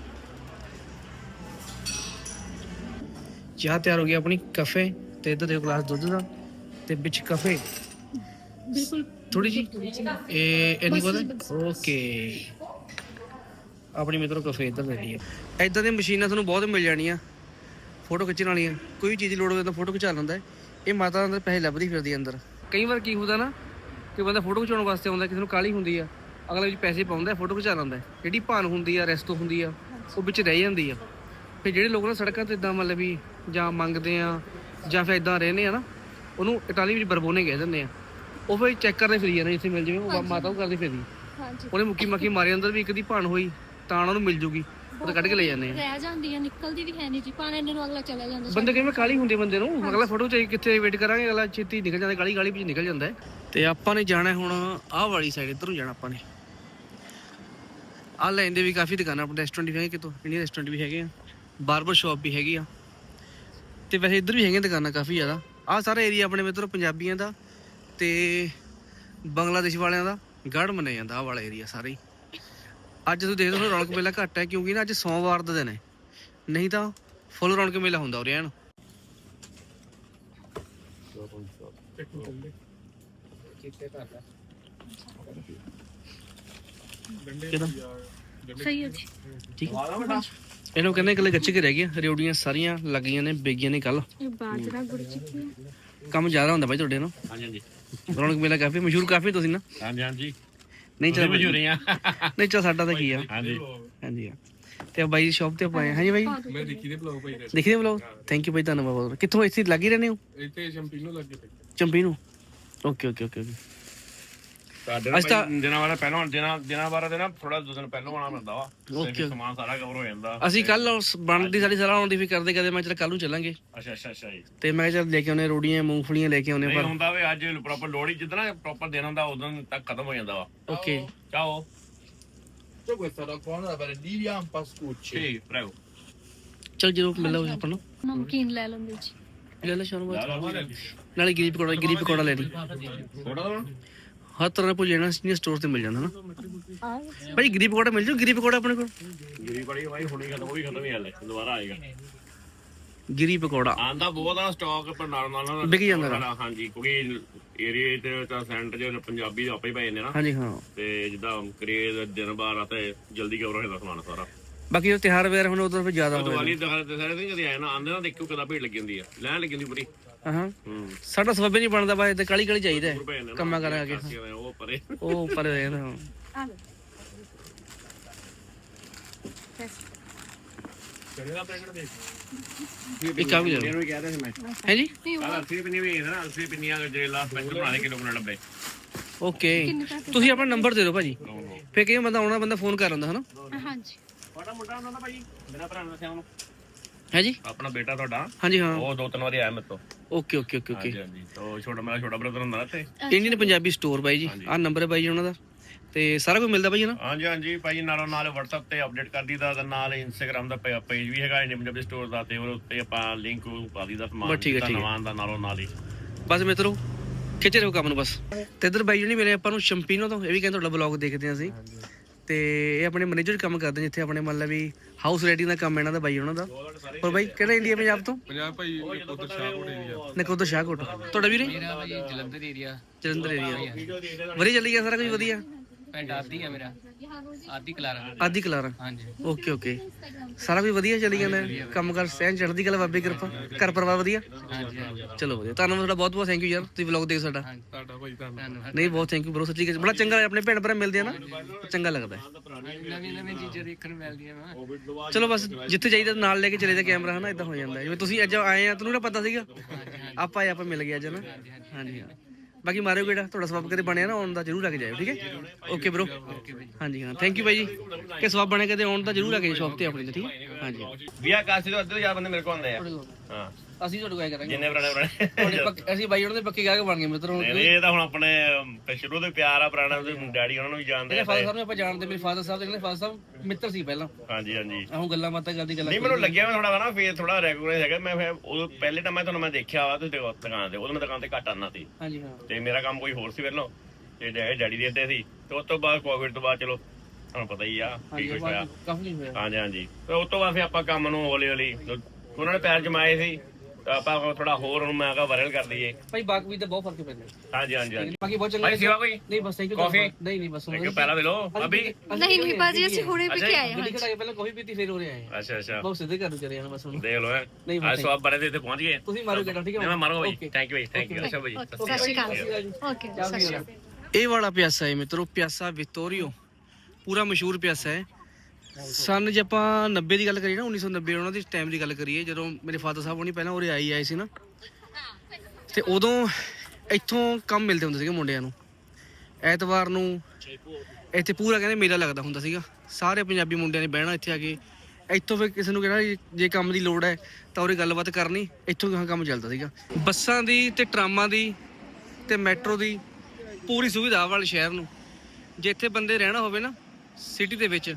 ਚਾਹ ਤਿਆਰ ਹੋ ਗਈ ਆਪਣੀ ਕਫੇ ਤੇ ਇੱਧਰ ਦੇਖੋ ਗਲਾਸ ਦੁੱਧ ਦਾ ਤੇ ਵਿੱਚ ਕਫੇ। ਬਿਲਕੁਲ। ਥੋੜੀ ਜੀ ਇਹ ਇੰਨੀ ਪਤਾ? ਓਕੇ। ਆਪਣੀ ਮਿੱਤਰੋ ਕਫੇ ਇੱਧਰ ਲੈਣੀ ਹੈ ਇਦਾਂ ਦੀਆਂ ਮਸ਼ੀਨਾਂ ਤੁਹਾਨੂੰ ਬਹੁਤ ਮਿਲ ਜਾਣੀਆਂ। ਫੋਟੋ ਖਿੱਚਣ ਵਾਲੀਆਂ। ਕੋਈ ਵੀ ਚੀਜ਼ ਦੀ ਲੋੜ ਹੋਵੇ ਤਾਂ ਫੋਟੋ ਖਿਚਾ ਲੈਂਦਾ ਹੈ। ਇਹ ਮਾਤਾ ਦੇ ਅੰਦਰ ਪੈਸੇ ਲੱਭਦੀ ਫਿਰਦੀ ਅੰਦਰ। ਕਈ ਵਾਰ ਕੀ ਹੁੰਦਾ ਨਾ ਕਿ ਬੰਦਾ ਫੋਟੋ ਖਿਚਾਉਣ ਵਾਸਤੇ ਆਉਂਦਾ ਕਿਸੇ ਨੂੰ ਕਾਲੀ ਹੁੰਦੀ ਆ। ਅਗਲਾ ਵਿੱਚ ਪੈਸੇ ਪਾਉਂਦਾ ਫੋਟੋ ਖਿਚਾ ਲੈਂਦਾ। ਜਿਹੜੀ ਭਾਨ ਹੁੰਦੀ ਆ ਰੈਸਟ ਹੁੰਦੀ ਆ ਉਹ ਵਿੱਚ ਰਹਿ ਜਾਂਦੀ ਆ। ਫਿਰ ਜਿਹੜੇ ਲੋਕ ਨਾ ਸੜਕਾਂ ਤੇ ਇਦਾਂ ਮਤਲਬ ਵੀ ਜਾਂ ਮੰਗਦੇ ਆ ਜਾਂ ਫਿਰ ਇਦਾਂ ਰਹਿੰਦੇ ਆ ਨਾ ਉਹਨੂੰ ਇਟਾਲੀ ਵਿੱਚ ਬਰਬੋਨੇ ਕਹਿ ਦਿੰਦੇ ਆ। ਉਹ ਫਿਰ ਚੈੱਕ ਕਰਦੇ ਫਿਰੀ ਜਾਂਦੇ ਜਿੱਥੇ ਮਿਲ ਜਾਵੇ ਉਹ ਮਾਤਾ ਉਹ ਕਰਦੀ ਫਿਰਦੀ ਹਾਂਜੀ। ਉਹਨੇ ਮੁੱਕੀ ਮੱਕੀ ਮਾਰੇ ਅੰਦਰ ਵੀ ਇੱਕ ਦੀ ਭਾਣ ਹੋਈ ਤਾਂ ਉਹਨਾਂ ਨੂੰ ਮਿਲ ਜੂਗੀ ਉਹ ਤਾਂ ਕੱਢ ਕੇ ਲੈ ਜਾਂਦੇ ਆ। ਰਹਿ ਜਾਂਦੀ ਆ ਨਿਕਲਦੀ ਵੀ ਹੈ ਨਹੀਂ ਜੀ ਪਾਣੇ ਨੂੰ ਅਗਲਾ ਚਲਾ ਜਾਂਦਾ। ਬੰਦੇ ਕਿਵੇਂ ਕਾਲੀ ਹੁੰਦੀ ਬੰਦੇ ਨੂੰ ਅਗਲਾ ਫੋਟੋ ਚਾਹੀ ਕਿੱਥੇ ਵੇਟ ਕਰਾਂਗੇ ਅਗਲਾ ਛੇਤੀ ਨਿਕਲ ਜਾਂਦਾ ਕਾਲੀ ਕਾਲੀ ਵਿੱਚ ਨਿਕਲ ਜਾਂਦਾ ਤੇ ਆਪਾਂ ਨੇ ਜਾਣਾ ਹੁਣ ਆਹ ਵਾਲੀ ਸਾਈਡ ਇੱਧਰ ਜਾਣਾ ਆਪਾਂ ਨੇ। ਆਹ ਲਾਈਨ ਦੇ ਵੀ ਕਾਫੀ ਦੁਕਾਨਾਂ ਆਪਣੇ ਰੈਸਟੋਰੈਂਟ ਵੀ ਹੈਗੇ ਕਿਤੋਂ ਇੰਡੀਅਨ ਰੈਸਟੋਰੈਂਟ ਵੀ ਹੈਗੇ ਆ। ਬਾਰਬਰ ਸ਼ਾਪ ਵੀ ਹੈਗੀ ਆ। ਤੇ ਵੈਸੇ ਇੱਧਰ ਵੀ ਹੈਗੀਆਂ ਦੁਕਾਨਾਂ ਕਾਫੀ ਜ਼ਿਆਦਾ। ਆਹ ਸਾਰਾ ਏਰੀਆ ਆਪਣੇ ਮਿੱਤਰੋ ਪੰਜਾਬੀਆਂ ਦਾ ਤੇ ਬੰਗਲਾਦੇਸ਼ ਵਾਲਿਆਂ ਦਾ। ਗੜ ਮੰਨਿਆ ਜਾਂਦਾ ਆਹ ਵਾਲਾ ਏਰੀਆ ਸਾਰਾ ਹੀ। ਅੱਜ ਤੁਸੀਂ ਦੇਖਦੇ ਹੋ ਰੌਣਕ ਮੇਲਾ ਘੱਟ ਹੈ ਕਿਉਂਕਿ ਨਾ ਅੱਜ ਸੋਮਵਾਰ ਦਾ ਦਿਨ ਹੈ। ਨਹੀਂ ਤਾਂ ਫੁੱਲ ਰੌਣਕ ਮੇਲਾ ਹੁੰਦਾ ਉਰੇ ਐਨ ਕਿਦਾਂ ਸਹੀ ਹੈ ਜੀ। ਠੀਕ ਇਹਨੂੰ ਕਹਿੰਦੇ ਇਕੱਲੇ ਗੱਚੇ ਕੇ ਰਹਿ ਗਏ। ਰਿਉੜੀਆਂ ਸਾਰੀਆਂ ਲੱਗੀਆਂ ਨੇ ਬੇਗੀਆਂ ਨੇ ਕੱਲ ਇਹ ਬਾਜਰਾ ਗੁੜ ਚਿੱਕੀ ਕੰਮ ਜ਼ਿਆਦਾ ਹੁੰਦਾ ਬਾਈ ਤੁਹਾਡੇ ਨਾਲ। ਹਾਂਜੀ ਹਾਂਜੀ। ਰੌਣਕ ਮੇਲਾ ਕਾਫੀ ਮਸ਼ਹੂਰ ਕਾਫੀ ਤੁਸੀਂ ਨਾ। ਹਾਂਜੀ ਹਾਂਜੀ। ਨਹੀਂ ਚੱਲ ਮਜੂਰੀਆਂ ਨਹੀਂ ਚੱਲ ਸਾਡਾ ਤਾਂ ਕੀ ਆ। ਹਾਂਜੀ। ਹਾਂਜੀ ਹਾਂ। ਤੇ ਬਾਈ ਦੀ ਸ਼ਾਪ ਤੇ ਆਪਾਂ ਆਏ ਹਾਂ। ਹਾਂਜੀ ਬਾਈ। ਮੈਂ ਦੇਖੀ ਦੇ ਬਲੌਗ ਭਾਈ ਦੇਖਦੇ ਬਲੋ ਥੈਂਕ ਯੂ ਬਾਈ ਧੰਨਵਾਦ ਬਹੁਤ। ਕਿੱਥੋਂ ਇੱਥੇ ਲੱਗ ਹੀ ਰਹਿੰਦੇ ਹੋ ਇੱਥੇ ਸ਼ੈਂਪੀਨੋ ਲੱਗੇ ਪਏ ਚੰਪੀ ਨੂੰ? ਓਕੇ ਓਕੇ ਓਕੇ ਓਕੇ ਸਾਡੇ ਅੱਜ ਤਾਂ- ਦਿਨਾਂ ਵਾਲਾ ਪਹਿਲਾਂ ਦਿਨਾਂ ਦਿਨਾਂ ਬਾਰਾਂ ਦਿਨ ਥੋੜਾ ਦੋ ਦਿਨ ਪਹਿਲਾਂ ਆਉਣਾ ਪੈਂਦਾ ਵਾ। ਤੇ Okay. ਸਮਾਨ ਸਾਰਾ ਕਵਰ ਹੋ ਜਾਂਦਾ। ਅਸੀਂ ਕੱਲ ਬਣਦੀ ਸਾਡੀ ਸਲਾਹ ਆਉਂਦੀ ਵੀ ਕਰਦੇ ਕਦੇ ਮੈਂ ਚਲ ਕੱਲ ਨੂੰ ਚੱਲਾਂਗੇ। ਅੱਛਾ ਅੱਛਾ ਅੱਛਾ ਜੀ। ਤੇ ਮੈਂ ਚੱਲ ਲੈ ਕੇ ਆਉਨੇ ਰੋੜੀਆਂ ਮੂੰਗਫਲੀਆਂ ਲੈ ਕੇ ਆਉਨੇ ਨਹੀਂ ਪਰ ਹੁੰਦਾ ਵੀ ਅੱਜ ਪ੍ਰੋਪਰ ਲੋੜੀ ਜਿੱਦਣਾ ਪ੍ਰੋਪਰ ਦਿਨ ਹੁੰਦਾ ਉਦੋਂ ਤੱਕ ਖਤਮ ਹੋ ਜਾਂਦਾ ਵਾ। Okay. Ciao. da buona da Valdivia, un pascucci. ਠੀਕ ਪ੍ਰੈਗੋ ਚਲ ਜਦੋਂ ਮਿਲੋ ਆਪਾਂ ਨੂੰ। ਨਮਕੀਨ ਲੈ ਲੈਂਦੇ ਜੀ। ਲੈ ਲੈ ਸ਼ਾਨੂ ਨਾਲੇ ਗਰੀਬ ਪਕੌੜਾ ਗਰੀਬ ਪਕੌੜਾ ਲੈ ਲਈ। ਥੋੜਾ ਦਾ ਹਰ ਤਰ੍ਹਾਂ ਦਾ ਭੁਜੀਆ ਨਾ ਸੀਨੀਅਰ ਸਟੋਰ ਤੇ ਮਿਲ ਜਾਂਦਾ ਨਾ। ਭਾਈ ਗਰੀਬ ਪਕੌੜਾ ਮਿਲ ਜੂ ਗਰੀਬ ਪਕੌੜਾ ਆਪਣੇ ਕੋਲ? ਗਿਰੀ ਬੜੀ ਭਾਈ ਹੁਣੀ ਖਤਮ ਉਹ ਵੀ ਖਤਮ ਹੀ ਹਾਲੇ ਦੁਬਾਰਾ ਆਏਗਾ। ਗਿਰੀ ਪਕੌੜਾ ਆਂਦਾ ਬਹੁਤ ਆ ਸਟਾਕ ਪਰ ਨਾਲ ਨਾਲ ਵਿਕ ਜਾਂਦਾ। ਹਾਂਜੀ ਕਿਉਂਕਿ ਏਰੀਆ ਤੇ ਤਾਂ ਸੈਂਟਰ ਜੇ ਪੰਜਾਬੀ ਦੇ ਆਪੇ ਹੀ ਪੈ ਜਾਂਦੇ ਨਾ। ਹਾਂਜੀ ਹਾਂ। ਤੇ ਜਿੱਦਾਂ ਕਰੇਜ਼ ਦਿਨ ਬਾਰ ਆ ਤੇ ਜਲਦੀ ਕਵਰ ਹੋ ਜਾਂਦਾ ਸਮਾਨ ਸਾਰਾ? ਬਾਕੀ ਉਹ ਤਿਹਾਰ ਵਗੈਰਾ ਹੁਣ ਉਧਰ ਫਿਰ ਜ਼ਿਆਦਾ ਹੋਇਆ ਦੀਵਾਲੀ ਦਾ ਤੇ ਸਾਰੇ ਦਿਨ ਕਦੇ ਆਏ ਨਾ ਆਂਦੇ ਨਾ ਦੇਖਿਓ ਕਦਾ ਭੀੜ ਲੱਗੀ ਹੁੰਦੀ ਆ। ਲੈਣ ਲੱਗੀ ਹੁੰਦੀ ਪੂਰੀ। ਹਾਂ। ਸਾਡਾ ਸਬੱਬ ਨਹੀਂ ਬਣਦਾ ਬਾਈ ਤੇ ਕਾਲੀ ਕਾਲੀ ਚਾਹੀਦਾ ਹੈ। ਕੰਮਾਂ ਕਰਾਂ ਕੇ। ਉਹ ਪਰੇ। ਉਹ ਉੱਪਰ ਨਾ ਆ ਲਓ ਚੜੇਗਾ ਪੈਕਟ ਦੇ। ਇੱਕ ਆ ਵੀ ਲੈ ਲਓ ਇਹਨੂੰ ਕਹਿ ਰਿਹਾ ਸੀ ਮੈਂ। ਹੈ ਜੀ? ਨਹੀਂ ਉਹ ਕੱਲ ਅਲਸੀ ਪਿੰਨੀ ਵੀ ਇਹਦਾ ਅਲਸੀ ਪਿੰਨੀਆਂ ਗਜਰੇਲਾ ਸਪੈਸ਼ਲ ਬਣਾ ਦੇ ਕਿਲੋ ਕਿਲੋ ਡੱਬੇ ਓਕੇ। ਤੁਸੀਂ ਆਪਣਾ ਨੰਬਰ ਦੇ ਦਿਓ ਭਾਜੀ। ਫੇਰ ਕਈ ਬੰਦਾ ਆਉਣਾ ਬੰਦਾ ਫੋਨ ਕਰ ਲੈਂਦਾ ਹਨਾ? ਹਾਂਜੀ। ਤੁਹਾਡਾ ਮੁੰਡਾ ਹੁੰਦਾ ਨਾ ਭਾਈ ਮੇਰਾ ਭਰਾ ਨੇ ਦੱਸਿਆ ਉਹਨੂੰ ਹੈ ਜੀ? ਆਪਣਾ ਬੇਟਾ ਤੁਹਾਡਾ? ਹਾਂਜੀ ਹਾਂ। ਉਹ ਦੋ ਤਿੰਨ ਵਾਰੀ ਆਇਆ ਮੇਰੇ ਤੋਂ। Okay okay okay okay. ਹਾਂਜੀ ਹਾਂਜੀ। ਤੋਂ ਛੋਟਾ ਮੇਰਾ ਛੋਟਾ ਬ੍ਰਦਰ ਹੁੰਦਾ ਨਾ ਤੇ ਇੰਡੀਅਨ ਪੰਜਾਬੀ ਸਟੋਰ ਬਾਈ ਜੀ। ਆਹ ਨੰਬਰ ਹੈ ਬਾਈ ਜੀ ਉਹਨਾਂ ਦਾ। ਤੇ ਸਾਰਾ ਕੁਝ ਮਿਲਦਾ ਬਾਈ ਨਾ? ਹਾਂਜੀ ਹਾਂਜੀ। ਭਾਈ ਨਾਲੋਂ ਨਾਲ WhatsApp ਤੇ ਅਪਡੇਟ ਕਰ ਦਈਦਾ ਤੇ ਨਾਲ Instagram ਦਾ ਪੇਜ ਵੀ ਹੈਗਾ ਇੰਡੀਅਨ ਪੰਜਾਬੀ ਸਟੋਰ ਦਾ ਤੇ ਉਹਦੇ ਉੱਤੇ ਆਪਾਂ ਲਿੰਕ ਪਾ ਦਈਦਾ ਸਮਾਨ। ਨਵਾਂ ਦਾ ਨਾਲੋਂ ਨਾਲ ਹੀ। ਬਸ ਮਿੱਤਰੋ ਖਿੱਚ ਰਹੋ ਕੰਮ ਨੂੰ ਬਸ। ਤੇ ਇਧਰ ਬਾਈ ਜੀ ਨਹੀਂ ਮਿਲੇ ਆਪਾਂ ਨੂੰ ਸ਼ੰਪੀਨੋ ਤੋਂ। ਇਹ ਵੀ ਕਹਿੰਦੇ ਤੁਹਾਡਾ ਬਲੌਗ ਦੇਖਦੇ ਹਾਂ ਅਸੀਂ। ਤੇ ਇਹ ਆਪਣੇ ਮੈਨੇਜਰ ਕੰਮ ਕਰਦੇ ਜਿੱਥੇ ਆਪਣੇ ਮਤਲਬ ਵੀ ਹਾਊਸ ਰੈਡੀ ਦਾ ਕੰਮ ਇਹਨਾਂ ਦਾ ਬਾਈ ਉਹਨਾਂ ਦਾ। ਪਰ ਬਾਈ ਕਿਹੜਾ ਇੰਡੀਆ ਪੰਜਾਬ ਤੋਂ? ਪੰਜਾਬ ਭਾਈ ਉਧਰ ਸ਼ਾਹਕੋਟ ਏਰੀਆ ਨਕੋਦਰ ਸ਼ਾਹਕੋਟ। ਤੁਹਾਡਾ ਵੀਰੇ? ਮੇਰਾ ਭਾਈ ਜਲੰਧਰ ਏਰੀਆ ਜਲੰਧਰ ਏਰੀਆ ਵਧੀਆ ਚੱਲੀ ਗਿਆ ਸਾਰਾ ਕੁਝ ਵਧੀਆ? ਪਿੰਡ ਆਦੀ ਆ ਮੇਰਾ। ਆਦੀ ਕਲਾਰਾ। ਆਦੀ ਕਲਾਰਾ। ਹਾਂਜੀ। Okay okay. ਸਾਰਾ ਕੁਝ ਵਧੀਆ ਚੱਲੀ ਜਾਂਦਾ ਹੈ। ਕੰਮ ਕਰ ਸਹਿਣ ਚੜ੍ਹਦੀ ਕਲਾ ਬਾਬੇ ਕਿਰਪਾ। ਘਰ ਪਰਿਵਾਰ ਵਧੀਆ? ਹਾਂਜੀ ਹਾਂਜੀ। ਚਲੋ ਵਧੀਆ। ਤੁਹਾਨੂੰ ਤੁਹਾਡਾ ਬਹੁਤ ਬਹੁਤ ਥੈਂਕ ਯੂ ਯਾਰ। ਤੁਸੀਂ ਵਲੌਗ ਦੇਖ ਸਾਡਾ। ਤੁਹਾਡਾ ਭਾਈ ਧੰਨਵਾਦ ਧੰਨਵਾਦ। ਨਹੀਂ ਬਹੁਤ ਥੈਂਕ ਯੂ ਬਰੋ ਸੱਚੀ ਬੜਾ ਚੰਗਾ ਆਪਣੇ ਭੈਣ ਭਰਾ ਮਿਲਦੇ ਆ ਨਾ। ਚੰਗਾ ਲੱਗਦਾ ਹੈ। ਨਵੀਂ ਨਵੀਂ ਚੀਜ਼ਾਂ ਦੇਖਣ ਨੂੰ ਮਿਲਦੀਆਂ ਵਾ। ਚਲੋ ਬਸ ਜਿੱਥੇ ਜਾਈਦਾ ਨਾਲ ਲੈ ਕੇ ਚਲੇ ਜਾ ਕੈਮਰਾ ਹਨਾ? ਇਦਾਂ ਹੋ ਜਾਂਦਾ ਹੈ। ਜਿਵੇਂ ਤੁਸੀਂ ਅੱਜ ਆਏ ਆ ਤੁਹਾਨੂੰ ਨਾ ਪਤਾ ਸੀਗਾ? ਆਪਾਂ ਆਏ ਆਪਾਂ ਮਿਲ ਗਏ ਅੱਜ ਨਾ ਹਾਂਜੀ ਹਾਂ। ਬਾਕੀ ਮਾਰਿਓ ਕਿਹੜਾ ਤੁਹਾਡਾ ਸਵਾਬ ਕਦੇ ਬਣਿਆ ਨਾ ਆਉਣ ਦਾ ਜਰੂਰ ਕੇ ਜਾਇਓ ਠੀਕ ਹੈ? ਓਕੇ ਬ్రో ਹਾਂਜੀ ਹਾਂ ਥੈਂਕ ਯੂ ਬਾਈ ਜੀ। ਕਿ ਸਵਾਬ ਬਣਿਆ ਕਦੇ ਆਉਣ ਦਾ ਜਰੂਰ ਆ ਕੇ ਸ਼ਾਪ ਤੇ ਆਪਣੀ ਠੀਕ ਹੈ? ਹਾਂਜੀ ਵੀ ਆ ਕਾਸੀ ਤੋਂ ਅੱਧੇ ਯਾਰ ਬੰਦੇ ਮੇਰੇ ਕੋਲ ਆਉਂਦੇ ਆ। ਹਾਂ। ਅਸੀਂ ਤੁਹਾਡੇ ਕੋਲ ਆਇਆ ਕਰਾਂਗੇ। ਜਿੰਨੇ ਪੁਰਾਣੇ ਪੁਰਾਣੇ। ਤੁਹਾਡੇ ਪੱਕੇ ਅਸੀਂ ਬਾਈ ਉਹਨਾਂ ਦੇ ਪੱਕੇ ਗਾਹਕ ਬਣ ਗਏ ਮਿੱਤਰ ਹੁਣ ਨਹੀਂ, ਇਹ ਤਾਂ ਹੁਣ ਆਪਣੇ ਅਮ, ਸ਼ੁਰੂ ਤੋਂ ਪਿਆਰ ਆ ਪੁਰਾਣਾ ਉਹਦੇ ਡੈਡੀ ਉਹਨਾਂ ਨੂੰ ਵੀ ਜਾਣਦੇ ਆ ਫਾਦਰ ਸਾਹਿਬ ਨੂੰ ਆਪਾਂ ਜਾਣਦੇ ਮੇਰੇ ਫਾਦਰ ਸਾਹਿਬ ਦੇ ਕਹਿੰਦੇ ਫਾਦਰ ਸਾਹਿਬ ਮਿੱਤਰ ਸੀ ਪਹਿਲਾਂ। ਹਾਂਜੀ ਹਾਂਜੀ। ਆਹੋਂ ਗੱਲਾਂ ਬਾਤਾਂ ਕਰਦੀ ਗੱਲਾਂ ਨਹੀਂ ਮੈਨੂੰ ਲੱਗਿਆ ਮੈਂ ਥੋੜਾ ਨਾ ਫੇਰ ਥੋੜਾ ਰੈਗੂਲਰ ਹੈਗਾ। ਮੈਂ ਫਿਰ ਉਹ ਪਹਿਲੇ ਟਾਈਮ ਮੈਂ ਤੁਹਾਨੂੰ ਮੈਂ ਦੇਖਿਆ ਵਾ ਤੁਸੀਂ ਦੁਕਾ- ਦੁਕਾਨ ਤੇ ਉਦੋਂ ਮੈਂ ਦੁਕਾਨ ਤੇ ਘੱਟ ਆਉਂਦਾ ਸੀ। ਹਾਂਜੀ ਹਾਂ। ਤੇ ਮੇਰਾ ਕੰਮ ਕੋਈ ਹੋਰ ਸੀ ਪਹਿਲਾਂ। ਤੇ ਡੈ- ਡੈਡੀ ਦੇ ਇੱਥੇ ਸੀ। ਤੇ ਉਸ ਤੋਂ ਬਾਅਦ ਕੋਵਿਡ ਤੋਂ ਬਾਅਦ ਚਲੋ ਤੁਹਾਨੂੰ ਪਤਾ ਹੀ ਆ ਕੀ ਹਾਂਜੀ ਕੁਛ ਹੋਇਆ। ਕਾਫੀ ਹੋਇਆ। ਹਾਂਜੀ ਹਾਂਜੀ। ਤੇ ਉਸ ਤੋਂ ਬਾਅਦ ਫਿਰ ਆਪਾਂ ਕੰਮ ਨੂੰ ਹੌਲੀ ਹੌਲੀ ਉਹਨਾਂ ਨੇ ਪੈਰ ਜਮਾਏ ਸੀ। ਤਾਂ ਆਪਾਂ ਥੋੜਾ ਹੋਰ ਹੁਣ ਮੈਂ ਕਹਾ ਵਾਇਰਲ ਕਰ ਲਈਏ। ਭਾਈ ਬਾਕੀ ਤਾਂ ਬਹੁਤ ਫ਼ਰਕ ਪੈਂਦਾ। ਹਾਂਜੀ ਹਾਂਜੀ ਹਾਂਜੀ। ਬਾਕੀ ਬਹੁਤ ਚੰਗਾ ਭਾਈ ਸੇਵਾ ਕੋਈ? ਨਹੀਂ ਬਸ ਥੈਂਕ ਯੂ Coffee? ਨਹੀਂ ਨਹੀਂ ਬਸ ਇੱਕ ਪਹਿਲਾਂ ਵੇ ਲੋ ਅਭੀ ਨਹੀਂ ਨਹੀਂ ਬਾਜੀ ਅਸੀਂ ਹੁਣੇ ਵੀ ਕੇ ਆਏ ਹਾਂ। ਦਿੱਲੀ ਪਹਿਲਾਂ ਕਾਫੀ ਪੀਤੀ ਫਿਰ ਹੋ ਰਿਹਾ ਹੈ। ਅੱਛਾ ਅੱਛਾ। ਬਹੁਤ ਸਿੱਧੇ ਨੂੰ ਚਲੇ ਜਾਣਾ ਬਸ ਹੁਣ। ਦੇਖ ਲਓ ਨਹੀਂ, ਅੱਜ ਬਸ ਸਵਾਬ ਬੜੇ ਦੇ ਇੱਥੇ ਪਹੁੰਚ ਗਏ। ਤੁਸੀਂ ਮਾਰੋ ਗੇੜਾ ਠੀਕ ਹੈ ਨਹੀਂ ਮੈਂ ਮਾਰੂੰਗਾ Okay. ਭਾਈ ਥੈਂਕ ਯੂ ਭਾਈ ਥੈਂਕ ਯੂ ਅੱਛਾ ਭਾਈ। ਸਤਿ ਸ਼੍ਰੀ ਅਕਾਲ। ਓਕੇ ਸਤਿ ਸ਼੍ਰੀ ਅਕਾਲ। ਇਹ ਵਾਲਾ ਪਿਆਸਾ ਹੈ ਮਿੱਤਰੋ ਪਿਆਸਾ ਵਿਕਟੋਰੀਓ। ਪੂਰਾ ਮਸ਼ਹੂਰ ਪਿਆਸਾ ਹੈ। ਸਨ ਜੇ ਆਪਾਂ 90 ਦੀ ਗੱਲ ਕਰੀਏ ਨਾ 1990 ਉਹਨਾਂ ਦੀ ਟਾਈਮ ਦੀ ਗੱਲ ਕਰੀਏ, ਜਦੋਂ ਮੇਰੇ ਫਾਦਰ ਸਾਹਿਬ ਹੋਣੀ ਪਹਿਲਾਂ ਉਰੇ ਆਈ ਆਏ ਸੀ ਨਾ, ਤੇ ਉਦੋਂ ਇੱਥੋਂ ਕੰਮ ਮਿਲਦੇ ਹੁੰਦੇ ਸੀਗੇ ਮੁੰਡਿਆਂ ਨੂੰ। ਐਤਵਾਰ ਨੂੰ ਇੱਥੇ ਪੂਰਾ ਕਹਿੰਦੇ ਮੇਲਾ ਲੱਗਦਾ ਹੁੰਦਾ ਸੀਗਾ। ਸਾਰੇ ਪੰਜਾਬੀ ਮੁੰਡਿਆਂ ਨੇ ਬਹਿਣਾ ਇੱਥੇ ਆ ਕੇ। ਇੱਥੋਂ ਫਿਰ ਕਿਸੇ ਨੂੰ ਕਹਿਣਾ ਜੇ ਕੰਮ ਦੀ ਲੋੜ ਹੈ ਤਾਂ ਉਰੇ ਗੱਲਬਾਤ ਕਰਨੀ, ਇੱਥੋਂ ਗਾਹਾਂ ਕੰਮ ਚੱਲਦਾ ਸੀਗਾ। ਬੱਸਾਂ ਦੀ ਤੇ ਟਰਾਮਾਂ ਦੀ ਤੇ ਮੈਟਰੋ ਦੀ ਪੂਰੀ ਸੁਵਿਧਾ ਵਾਲੇ ਸ਼ਹਿਰ ਨੂੰ। ਜੇ ਇੱਥੇ ਬੰਦੇ ਰਹਿਣਾ ਹੋਵੇ ਨਾ ਸਿਟੀ ਦੇ ਵਿੱਚ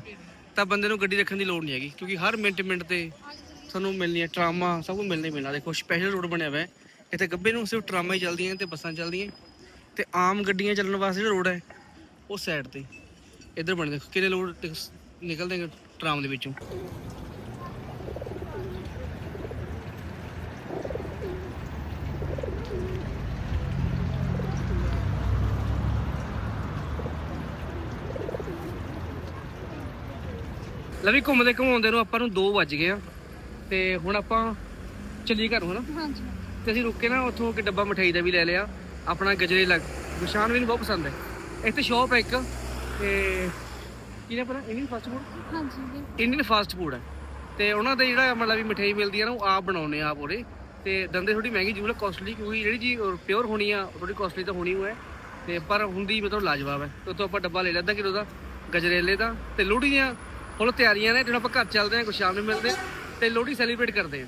ਤਾਂ ਬੰਦੇ ਨੂੰ ਗੱਡੀ ਰੱਖਣ ਦੀ ਲੋੜ ਨਹੀਂ ਹੈਗੀ, ਕਿਉਂਕਿ ਹਰ ਮਿੰਟ ਮਿੰਟ ਤੇ ਤੁਹਾਨੂੰ ਮਿਲਣੀਆਂ ਟਰਾਮਾ, ਸਭ ਕੁਝ ਮਿਲਣਾ ਹੀ ਮਿਲਣਾ। ਦੇਖੋ ਸਪੈਸ਼ਲ ਰੋਡ ਬਣਿਆ ਹੋਇਆ ਹੈ। ਇੱਥੇ ਗੱਬੇ ਨੂੰ ਸਿਰਫ ਟਰਾਮਾ ਹੀ ਚੱਲਦੀਆਂ ਤੇ ਬੱਸਾਂ ਚੱਲਦੀਆਂ ਤੇ ਆਮ ਗੱਡੀਆਂ ਚੱਲਣ ਵਾਸਤੇ ਜਿਹੜਾ ਰੋਡ ਹੈ, ਉਹ ਸਾਈਡ ਤੇ। ਇੱਧਰ ਬਣੇ, ਦੇਖੋ, ਕਿੰਨੇ ਲੋਕ ਨਿਕਲਦੇ ਨੇ ਟਰਾਮ ਦੇ ਵਿੱਚੋਂ। ਲੈ ਵੀ ਘੁੰਮਦੇ ਘੁਮਾਉਂਦੇ ਨੂੰ ਆਪਾਂ ਨੂੰ 2 ਵੱਜ ਗਏ ਆ। ਤੇ ਹੁਣ ਆਪਾਂ ਚੱਲੀ ਘਰ ਨੂੰ ਹਨਾ? ਹਾਂਜੀ। ਤੇ ਅਸੀਂ ਰੁਕੇ ਨਾ ਉੱਥੋਂ ਕਿ ਡੱਬਾ ਮਠਾਈ ਦਾ ਵੀ ਲੈ ਲਿਆ। ਆਪਣਾ ਗਜਰੇ ਲੱਗ ਗੁਸ਼ਾਨ ਵੀ ਨੂੰ ਬਹੁਤ ਪਸੰਦ ਹੈ। ਇੱਥੇ ਸ਼ੌਪ ਹੈ ਇੱਕ ਤੇ ਕਿਹਨੇ ਪਤਾ ਇੰਡੀਅਨ ਫਾਸਟ ਫੂਡ ਹਾਂਜੀ ਇੰਡੀਅਨ ਫਾਸਟ ਫੂਡ ਹੈ। ਤੇ ਉਹਨਾਂ ਦੇ ਜਿਹੜਾ ਮਤਲਬ ਵੀ ਮਠਾਈ ਮਿਲਦੀ ਹੈ ਨਾ ਉਹ ਆਪ ਬਣਾਉਨੇ ਆਪ ਉਹਦੇ ਤੇ ਦੰਦੇ ਥੋੜੀ ਮਹਿੰਗੀ ਜ਼ਰੂਰ ਕੋਸਟਲੀ ਕਿਉਂਕਿ ਜਿਹੜੀ ਜੀ ਪਿਓਰ ਹੋਣੀ ਆ ਥੋੜੀ ਕੋਸਟਲੀ ਤਾਂ ਹੋਣੀ ਹੋਏ ਤੇ ਪਰ ਹੁੰਦੀ ਮਤਲਬ ਲਾਜਵਾਬ ਹੈ। ਤੇ ਉੱਥੋਂ ਆਪਾਂ ਡੱਬਾ ਲੈ ਲਿਆ ਅੱਧਾ ਕਿਲੋ ਦਾ ਗਜਰੇਲੇ ਦਾ ਤੇ ਲੋਹੜੀ ਦੀਆਂ ਹੁਣ ਤਿਆਰੀਆਂ ਨੇ ਜਦੋਂ ਆਪਾਂ ਘਰ ਚੱਲਦੇ ਹਾਂ ਕੁਝ ਸ਼ਾਮ ਨੂੰ ਮਿਲਦੇ ਹਾਂ ਤੇ ਲੋਹੜੀ ਸੈਲੀਬ੍ਰੇਟ ਕਰਦੇ ਹਾਂ।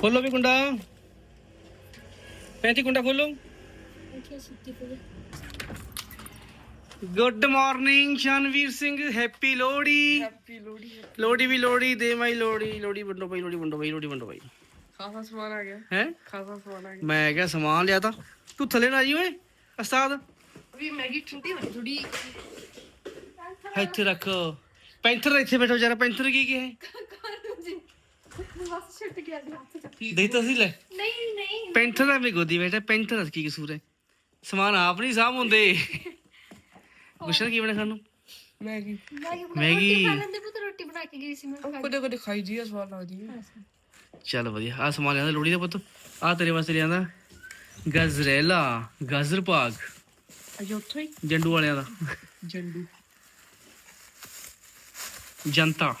ਖੋਲੋ ਵੀ ਕੁੰਡਾ। ਪੈਂਤੀ ਕੁੰਡਾ ਖੋਲੋ। Good morning Shanveer Singh happy Lohri. Happy Lohri Lohri. ਵੀ ਲੋਹੜੀ ਦੇ ਮਾਈ ਲੋਹੜੀ ਲੋਹੜੀ ਵੰਡੋ ਬਾਈ ਲੋਹੜੀ ਵੰਡੋ ਬਾਈ ਲੋਹੜੀ ਵੰਡੋ ਬਾਈ ਖਾਸਾ ਸਮਾਨ ਆ ਗਿਆ। ਹੈ? ਖਾਸਾ ਸਮਾਨ ਆ ਮੈਂ ਕਿਹਾ ਸਮਾਨ ਲਿਆ ਤਾਂ। ਤੂੰ ਥੱਲੇ ਨਾ ਜੀ ਓਏ ਉਸਤਾਦ। ਗਿਆ ਵੀ ਮੈਗੀ ਠੰਡੀ ਹੋਣੀ ਥੋੜੀ ਇੱਥੇ ਰੱਖ। ਪੈਂਥਰ ਇੱਥੇ ਬੈਠੋ ਜਰਾ ਪੈਂਥਰ ਕੀ ਕੀ ਹੈ? ਬਸ ਛੁੱਟ ਗਿਆ ਹੱਥ ਦੇਖ ਤਾਂ ਸੀ ਲੈ। ਨਹੀਂ ਨਹੀਂ ਪੈਂਥਰ ਦਾ ਵੀ ਗੋਦੀ ਬੈਠਾ ਪੈਂਥਰ ਦਾ ਕੀ ਕਸੂਰ ਹੈ? ਸਮਾਨ ਆਪ ਨਹੀਂ ਸਾਂਭ ਹੁੰਦੇ। ਗੁਸ਼ਨ ਕੀ ਬਣਾ ਖਾਣ ਨੂੰ ਮੈਗੀ ਮੈਗੀ। ਮੈਗੀ ਖਾ ਲੈਂਦੇ ਪੁੱਤ ਰੋਟੀ ਬਣਾ ਕੇ ਗਈ ਸੀ ਮੈਂ ਖਾ ਕਦੇ ਕਦੇ ਖਾਈ ਜੀ ਆ ਸਵਾਦ ਲੱਗਦੀ ਹੈ। ਚੱਲ ਵਧੀਆ ਆ ਸਮਾਨ ਲਿਆਂਦਾ ਲੋਹੜੀ ਦਾ ਪੁੱਤ। ਆ ਤੇਰੇ ਵਾਸਤੇ ਲਿਆਂਦਾ। ਗਜਰੇਲਾ ਗਾਜਰ ਪਾਕ ਅਜੇ ਉੱਥੋਂ ਹੀ? ਜੰਡੂ ਵਾਲਿਆਂ ਦਾ। ਜੰਡੂ। ਜਨਤਾ।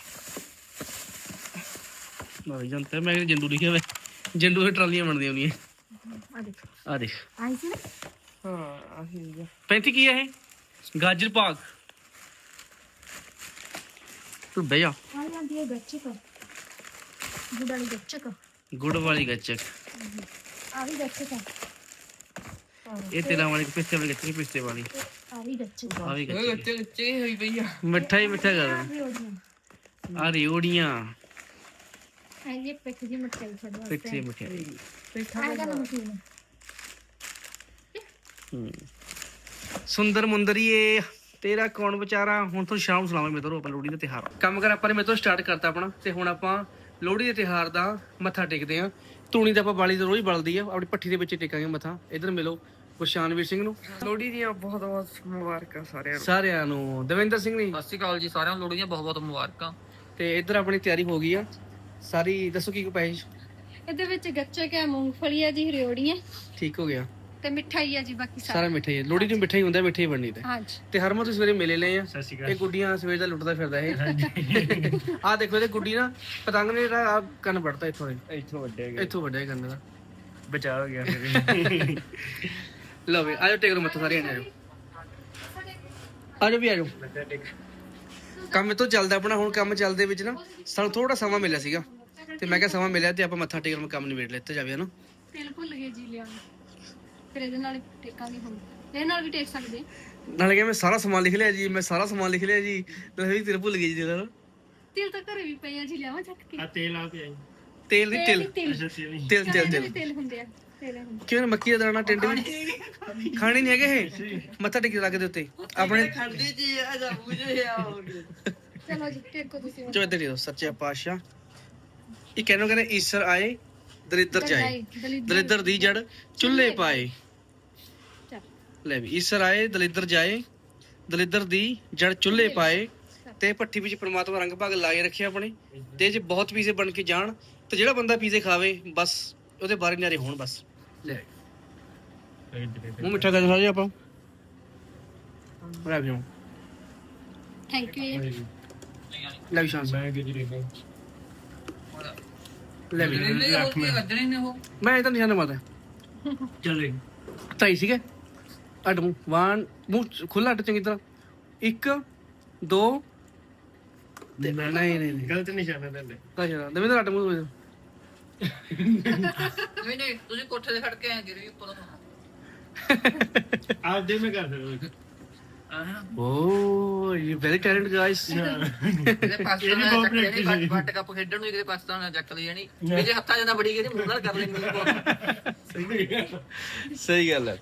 ਨਾ ਜਨਤਾ। ਮੈਂ ਕਿਹਾ ਜੰਡੂ ਲਿਖਿਆ ਹੋਇਆ ਜੰਡੂ ਦੀ ਟਰਾਲੀਆਂ ਬਣਦੀਆਂ ਹੁੰਦੀਆਂ। ਆ ਦੇਖ। ਆ ਦੇਖ। ਆਈ ਸੀ ਨਾ? ਹਾਂ ਆਹੀ ਗਿਆ। ਪੈਂਤੀ ਕੀ ਹੈ ਇਹ? ਗਾਜਰ ਪਾਕ ਤੂੰ ਬਹਿ ਜਾ। ਆ ਜਾਂਦੀ ਹੈ ਗੱਚਕ। ਗੁੜਾਲੀ ਗੱਚਕ। ਗੁੜ ਵਾਲੀ ਗੱਚਕ। ਆ ਵੀ ਗੱਚਕ ਇਹ ਵਾਲੀ ਪਿਸਤੇ ਵਾਲੀ ਪਿਸਤੇ ਵਾਲੀ। ਆ ਵੀ ਗੱਚਕ ਆ। ਵੀ ਓਏ ਗੱਚਕ ਗੱਤੇ ਗੱਤੇ ਹੋਈ ਪਈ ਆ। ਮਿੱਠਾ ਹੀ ਮਿੱਠਾ ਕਰ ਆ ਵੀ ਉਹਦੀਆਂ। ਆ ਰਿਓੜੀਆਂ। ਐਨੇ ਪੈਕ ਦੀ ਮਠਾਈ ਫੜਵਾ ਪਿੱਛੇ ਮਿਠਾਈ। ਆ ਗਾ ਨਮਕੀਨ ਹੂੰ। ਸੁੰਦਰ ਮੁੰਦਰੀਏ ਤੇਰਾ ਕੌਣ ਵਿਚਾਰਾ? ਹੁਣ ਤੋਂ ਸ਼ਾਮ ਨੂੰ ਸੁਣਾਵਾਂਗੇ ਮੇਰੇ ਤੋਂ ਆਪਾਂ ਲੋਹੜੀ ਦਾ ਤਿਹਾਰ ਕੰਮ ਕਰ ਆਪਾਂ ਨੇ ਮੇਰੇ ਤੋਂ ਸਟਾਰਟ ਕਰਤਾ ਆਪਣਾ ਤੇ ਹੁਣ ਆਪਾਂ ਲੋਹੜੀ ਦੇ ਤਿਹਾਰ ਦਾ ਮੱਥਾ ਟੇਕਦੇ ਆਂ ਧੂਣੀ ਤਾਂ ਆਪਾਂ ਬਾਲੀ ਤੋਂ ਰੋਜ਼ ਬਲਦੀ ਆ ਆਪਣੀ ਪੱਠੀ ਦੇ ਵਿੱਚ ਟੇਕਾਂਗੇ ਮੱਥਾ। ਇਧਰ ਮਿਲੋ। ਗੁਰਸ਼ਾਨਵੀਰ ਸਿੰਘ ਨੂੰ। ਲੋਹੜੀ ਦੀਆਂ ਬਹੁਤ ਬਹੁਤ ਮੁਬਾਰਕਾਂ ਸਾਰਿਆਂ ਨੂੰ। ਸਾਰਿਆਂ ਨੂੰ। ਦਵਿੰਦਰ ਸਿੰਘ ਨੇ ਸਤਿ ਸ਼੍ਰੀ ਅਕਾਲ ਜੀ ਸਾਰਿਆਂ ਨੂੰ ਲੋਹੜੀ ਦੀਆਂ ਬਹੁਤ ਬਹੁਤ ਮੁਬਾਰਕਾਂ। ਤੇ ਇਧਰ ਆਪਣੀ ਤਿਆਰੀ ਹੋ ਗਈ ਆ। ਸਾਰੀ ਦੱਸੋ ਕੀ ਕੁ ਇਹਦੇ ਵਿੱਚ ਗੱਚਕ ਹੈ ਮੂੰਗਫਲੀ ਹੈ ਜੀ ਹਰਿਓੜੀਆਂ ਠੀਕ ਹੋ ਗਿਆ। ਤੇ ਮਿਠਾਈ ਹੈ ਜੀ ਬਾਕੀ ਸਾਰਾ। ਸਾਰਾ ਮਿੱਠਾ ਹੀ। ਹੈ ਲੋਹੜੀ ਨੂੰ ਮਿੱਠਾ ਹੀ ਹੁੰਦਾ ਮਿੱਠਾ ਹੀ ਬਣਨੀ ਤੇ। ਹਾਂਜੀ। ਤੇ ਹਰਮਨ ਤੁਸੀਂ ਸਵੇਰੇ ਮੇਲੇ ਲਏ ਆ। ਸਤਿ ਸ਼੍ਰੀ ਇਹ ਗੁੱਡੀਆਂ ਸਵੇਰ ਦਾ ਲੁੱਟਦਾ ਫਿਰਦਾ ਇਹ। ਆ ਦੇਖੋ ਇਹਦੇ ਗੁੱਡੀ ਨਾ ਪਤੰਗ ਨੇ ਜਿਹੜਾ ਆਹ ਕੰਨ ਵੜਤਾ ਇੱਥੋਂ ਦੇ। ਇੱਥੋਂ ਵੱਡੇ ਇੱਥੋਂ ਵੱਡਾ ਇਹ ਕੰਨ ਦਾ। ਬਚਾ ਹੋ ਗਿਆ ਫਿਰ। ਲਓ ਵੀ ਆਜੋ ਟੇਕ ਲਓ ਮੱਥਾ ਸਾਰੇ ਆਜੋ। ਆਜੋ ਵੀ ਆਜੋ। ਕੰਮ ਇਹ ਤੋਂ ਚੱਲਦਾ ਆਪਣਾ ਹੁਣ ਕੰਮ ਚੱਲਦੇ ਵਿੱਚ ਨਾ ਸਾਨੂੰ ਥੋੜਾ ਸਮਾਂ ਮਿਲਿਆ ਸੀਗਾ। ਤੇ ਮੈਂ ਕਿਹਾ ਸਮਾਂ ਮਿਲਿਆ ਤੇ ਆਪਾਂ ਮੱਥਾ ਟੇਕਣ ਨੂੰ ਕੰਮ ਨਿਬੇੜ ਲਿੱਤਾ ਜਾਵੇ ਹਨਾ। ਤੇਲ ਭੁੱਲ ਗਏ ਜੀ ਲਿਆ। ਫਿਰ ਇਹਦੇ ਨਾਲ ਹੀ ਟੇਕਾਂਗੇ ਹੁਣ। ਇਹਦੇ ਨਾਲ ਵੀ ਟੇਕ ਸਕਦੇ। ਨਾਲੇ ਕਿਹਾ ਮੈਂ ਸਾਰਾ ਸਮਾਨ ਲਿਖ ਲਿਆ ਜੀ ਮੈਂ ਸਾਰਾ ਸਮਾਨ ਲਿਖ ਲਿਆ ਜੀ। ਤੇ ਵੀ ਤੇਰੇ ਭੁੱਲ ਗਈ ਜੀ ਤੇਰਾ ਤੇਲ ਤਾਂ ਘਰੇ ਵੀ ਪਏ ਆ ਜੀ ਲਿਆਵਾਂ ਚੱਕ ਕੇ। ਤੇਲ ਆ ਪਿਆ ਤੇਲ ਨਹੀਂ ਤੇਲ ਤੇਲ। ਤੇਲ। ਤੇਲ ਤੇਲ। ਤੇਲ ਹੁੰਦੇ ਆ। ਕਿਉਂ ਮੱਕੀ ਦਾ ਦਾਣਾ ਟਿੰਡ ਵਿੱਚ ਖਾਣੇ ਨਹੀਂ ਹੈਗੇ। ਇਹ? ਮੱਥਾ ਟੇਕ ਲੱਗ ਦੇ ਉੱਤੇ। ਆਪਣੇ ਖੰਡੇ ਜੀ ਆ ਜਾ ਬੁਝੇ ਆ ਚਲੋ ਜੀ ਟੇਕੋ ਤੁਸੀਂ ਜੋ ਇੱਧਰ ਹੀ ਦੋ ਸੱਚੇ ਪਾਤਸ਼ਾਹ। ਇਹ ਕਹਿੰਦੇ ਕਹਿੰਦੇ ਈਸ਼ਰ ਆਏ ਦਰਿੱਦਰ ਜਾਏ ਦਲਿੱਦਰ ਦੀ ਜੜ ਚੁੱਲ੍ਹੇ ਪਾਏ। ਚੱਲ। ਲੈ ਵੀ ਈਸ਼ਰ ਆਏ ਦਲਿੱਦਰ ਜਾਏ ਦਲਿੱਦਰ ਦੀ ਜੜ ਚੁੱਲ੍ਹੇ ਪਾਏ। ਤੇ ਭੱਠੀ ਵਿੱਚ ਪ੍ਰਮਾਤਮਾ ਰੰਗ ਭਾਗ ਲਾਏ ਰੱਖਿਆ ਆਪਣੇ। ਤੇ 'ਚ ਬਹੁਤ ਪੀਜ਼ੇ ਬਣ ਕੇ ਜਾਣ ਤੇ ਜਿਹੜਾ ਬੰਦਾ ਪੀਜ਼ੇ ਖਾਵੇ ਬਸ ਉਹਦੇ ਬਾਰੇ ਨਿਆਰੇ ਹੋਣ ਬਸ। ਲੈ। ਮੂੰਹ ਮਿੱਠਾ ਕਰ ਸਾਰੇ ਆਪਾਂ। ਲੈ ਵੀ ਥੈਂਕ ਯੂ ਲੈ ਵੀ ਸ਼ਾਂਸ ਲੈ ਵੀ। ਨਹੀਂ ਉਹ ਕੀ ਵੱਜਣੇ ਨੇ ਉਹ? ਮੈਂ ਇਹ ਤਾਂ ਨਿਸ਼ਾਨਾ ਮਾਤਾ ਚੱਲੇ। ਤਾਈ ਸੀਗੇ। ਅੱਡ ਮੂੰਹ। ਵਨ ਮੂੰਹ ਖੁੱਲਾ ਅੱਡ ਚੰਗੀ ਤਰ੍ਹਾਂ। ਇੱਕ ਦੋ। ਤੇ ਨਹੀਂ ਨਹੀਂ ਨਹੀਂ। ਗਲਤ ਨਿਸ਼ਾਨਾ ਦਿੰਦੇ। ਕਾ ਜਰਾ ਦਵਿੰਦਰ ਅੱਡ ਮੂੰਹ। ਨਹੀਂ ਨਹੀਂ ਤੁਸੀਂ ਕੋਠੇ ਤੇ ਖੜ ਕੇ ਆਏ ਗਿਰੇ ਉੱਪਰ ਆਪਦੇ ਮੈਂ ਕਰ ਸਕਦਾ। ਆਹਾਂ oh you very talent guys ਇਹਦੇ ਪਾਕਿਸਤਾਨ ਨਾਲ ਚੱਕ ਲੈਣੀ ਵੱਟ- ਵੱਟ ਕੱਪ ਖੇਡਣ ਨੂੰ ਇਹਦੇ ਪਾਕਿਸਤਾਨ ਨਾਲ ਚੱਕ ਲਈ ਜਾਣੀ ਵੀ ਜੇ ਹੱਥਾਂ ਜਾਂਦਾ ਬੜੀ ਗਈ ਮੂੰਹ ਨਾਲ ਕਰ ਲੈਂਦੇ। ਨੇ ਸਹੀ ਗੱਲ ਹੈ।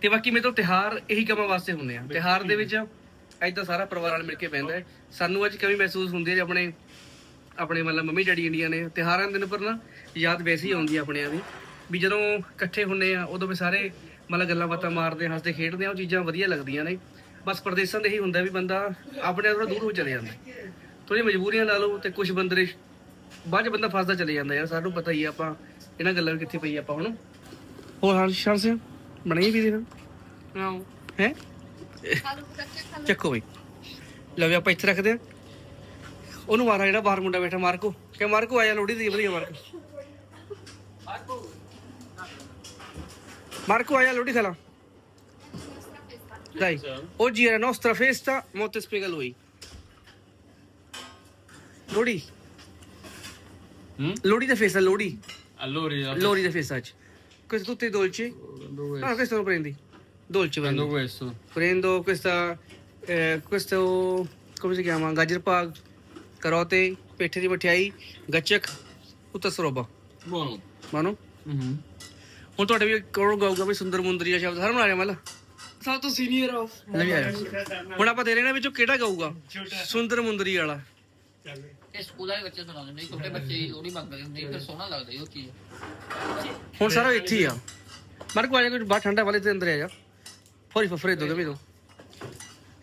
ਤੇ ਬਾਕੀ ਮੇਰੇ ਤੋਂ ਤਿਹਾਰ ਇਹੀ ਕੰਮਾਂ ਵਾਸਤੇ ਹੁੰਦੇ ਆ। ਤਿਹਾਰ ਦੇ ਵਿੱਚ ਐਦਾਂ ਸਾਰਾ ਪਰਿਵਾਰ ਨਾਲ ਮਿਲ ਕੇ ਬਹਿੰਦਾ ਹੈ। ਸਾਨੂੰ ਅੱਜ ਕਮੀ ਮਹਿਸੂਸ ਹੁੰਦੀ ਹੈ ਜੇ ਆਪਣੇ ਆਪਣੇ ਮਤਲਬ ਮੰਮੀ ਡੈਡੀ ਇੰਡੀਆ ਨੇ ਤਿਹਾਰਾਂ ਦੇ ਦਿਨ ਪਰ ਨਾ ਯਾਦ ਵੈਸੇ ਹੀ ਆਉਂਦੀ ਆ ਆਪਣਿਆਂ ਦੀ ਵੀ ਜਦੋਂ ਇਕੱਠੇ ਹੁੰਨੇ ਆ ਉਦੋਂ ਵੀ ਸਾਰੇ ਮਤਲਬ ਗੱਲਾਂ ਬਾਤਾਂ ਮਾਰਦੇ ਹੱਸਦੇ ਖੇਡਦੇ ਆ ਉਹ ਚੀਜ਼ਾਂ ਵਧੀਆ ਲੱਗਦੀਆਂ ਨੇ। ਬਸ ਪ੍ਰਦੇਸ਼ਾਂ ਦੇ ਹੀ ਹੁੰਦਾ ਵੀ ਬੰਦਾ ਆਪਣੇ ਥੋੜਾ ਦੂਰ ਹੋ ਚਲੇ ਜਾਂਦਾ। ਥੋੜੀ ਮਜਬੂਰੀਆਂ ਲਾ ਲਓ ਤੇ ਕੁਝ ਬੰਦੇ ਬਾਅਦ ਚ ਬੰਦਾ ਫਸਦਾ ਚਲੇ ਜਾਂਦਾ ਯਾਰ ਸਾਨੂੰ ਪਤਾ ਹੀ ਆ ਆਪਾਂ ਇਹਨਾਂ ਗੱਲਾਂ ਕਿੱਥੇ ਪਈ ਆਪਾਂ ਹੁਣ। ਹੋਰ ਹਾਲ ਸ਼ਾਨ ਸੇ? ਬਣੀ ਵੀ ਦੇ ਹਾਂ। ਹੈ? ਚੱਕੋ ਬਈ। ਲੈ ਵੀ ਆਪਾਂ ਇੱਥੇ ਰੱਖਦੇ ਆ। ਉਹਨੂੰ ਮਾਰਾ ਜਿਹੜਾ ਬਾਹਰ ਮੁੰਡਾ ਬੈਠਾ ਮਾਰਕੋ ਕਿ ਮਾਰਕੋ ਆਇਆ ਲੋੜੀ ਦੀ ਵਧੀਆ ਮਾਰਕੋ Marco, hai allora ditela. Dai, oggi è la nostra festa, mo te spiega lui. Lodi. Lodi da festa, Lodi. Allora, Lodi da festa oggi. Questo tutti i dolci? No, questo lo prendi. Dolce prendo. questo. Prendo questa, eh, questo, come si chiama? Gajar pag, carote, pette di ਮਠਿਆਈ ਗੱਚਕ ਉਤਸ ਰੋਬਾ। Buono. ਮਾਨੋ? ਹੁਣ ਤੁਹਾਡੇ ਵੀ ਕੋਲ ਗਾਊਗਾ ਵੀ ਸੁੰਦਰ ਮੁੰਦਰੀ ਦਾ ਸ਼ਬਦ ਹਰ ਬਣਾ ਰਿਹਾ ਮੱਲ ਸਭ ਤੋਂ ਸੀਨੀਅਰ ਆਫ ਲੈ ਵੀ ਆਇਆ। ਹੁਣ ਆਪਾਂ ਦੇ ਰਹੇ ਨਾ ਵਿੱਚੋਂ ਕਿਹੜਾ ਗਾਊਗਾ? ਸੁੰਦਰ ਮੁੰਦਰੀ ਵਾਲਾ। ਇਹ ਸਕੂਲਾਂ ਦੇ ਬੱਚੇ ਸੁਣਾਉਂਦੇ ਨੇ ਛੋਟੇ ਬੱਚੇ ਲੋੜੀ ਮੰਗਦੇ ਹੁੰਦੇ ਫਿਰ ਸੋਹਣਾ ਲੱਗਦਾ ਜੀ ਉਹ ਚੀਜ਼। ਹੁਣ ਸਾਰਾ ਇੱਥੇ ਹੀ ਆ। ਮਰ ਕੋ ਆ ਜਾ ਕੋਈ ਬਾਹਰ ਠੰਡਾ ਵਾਲੇ ਤੇ ਅੰਦਰ ਆ ਜਾ। ਫੋਰੀ ਫਫਰੇ ਦੋ ਦੇ ਦੋ।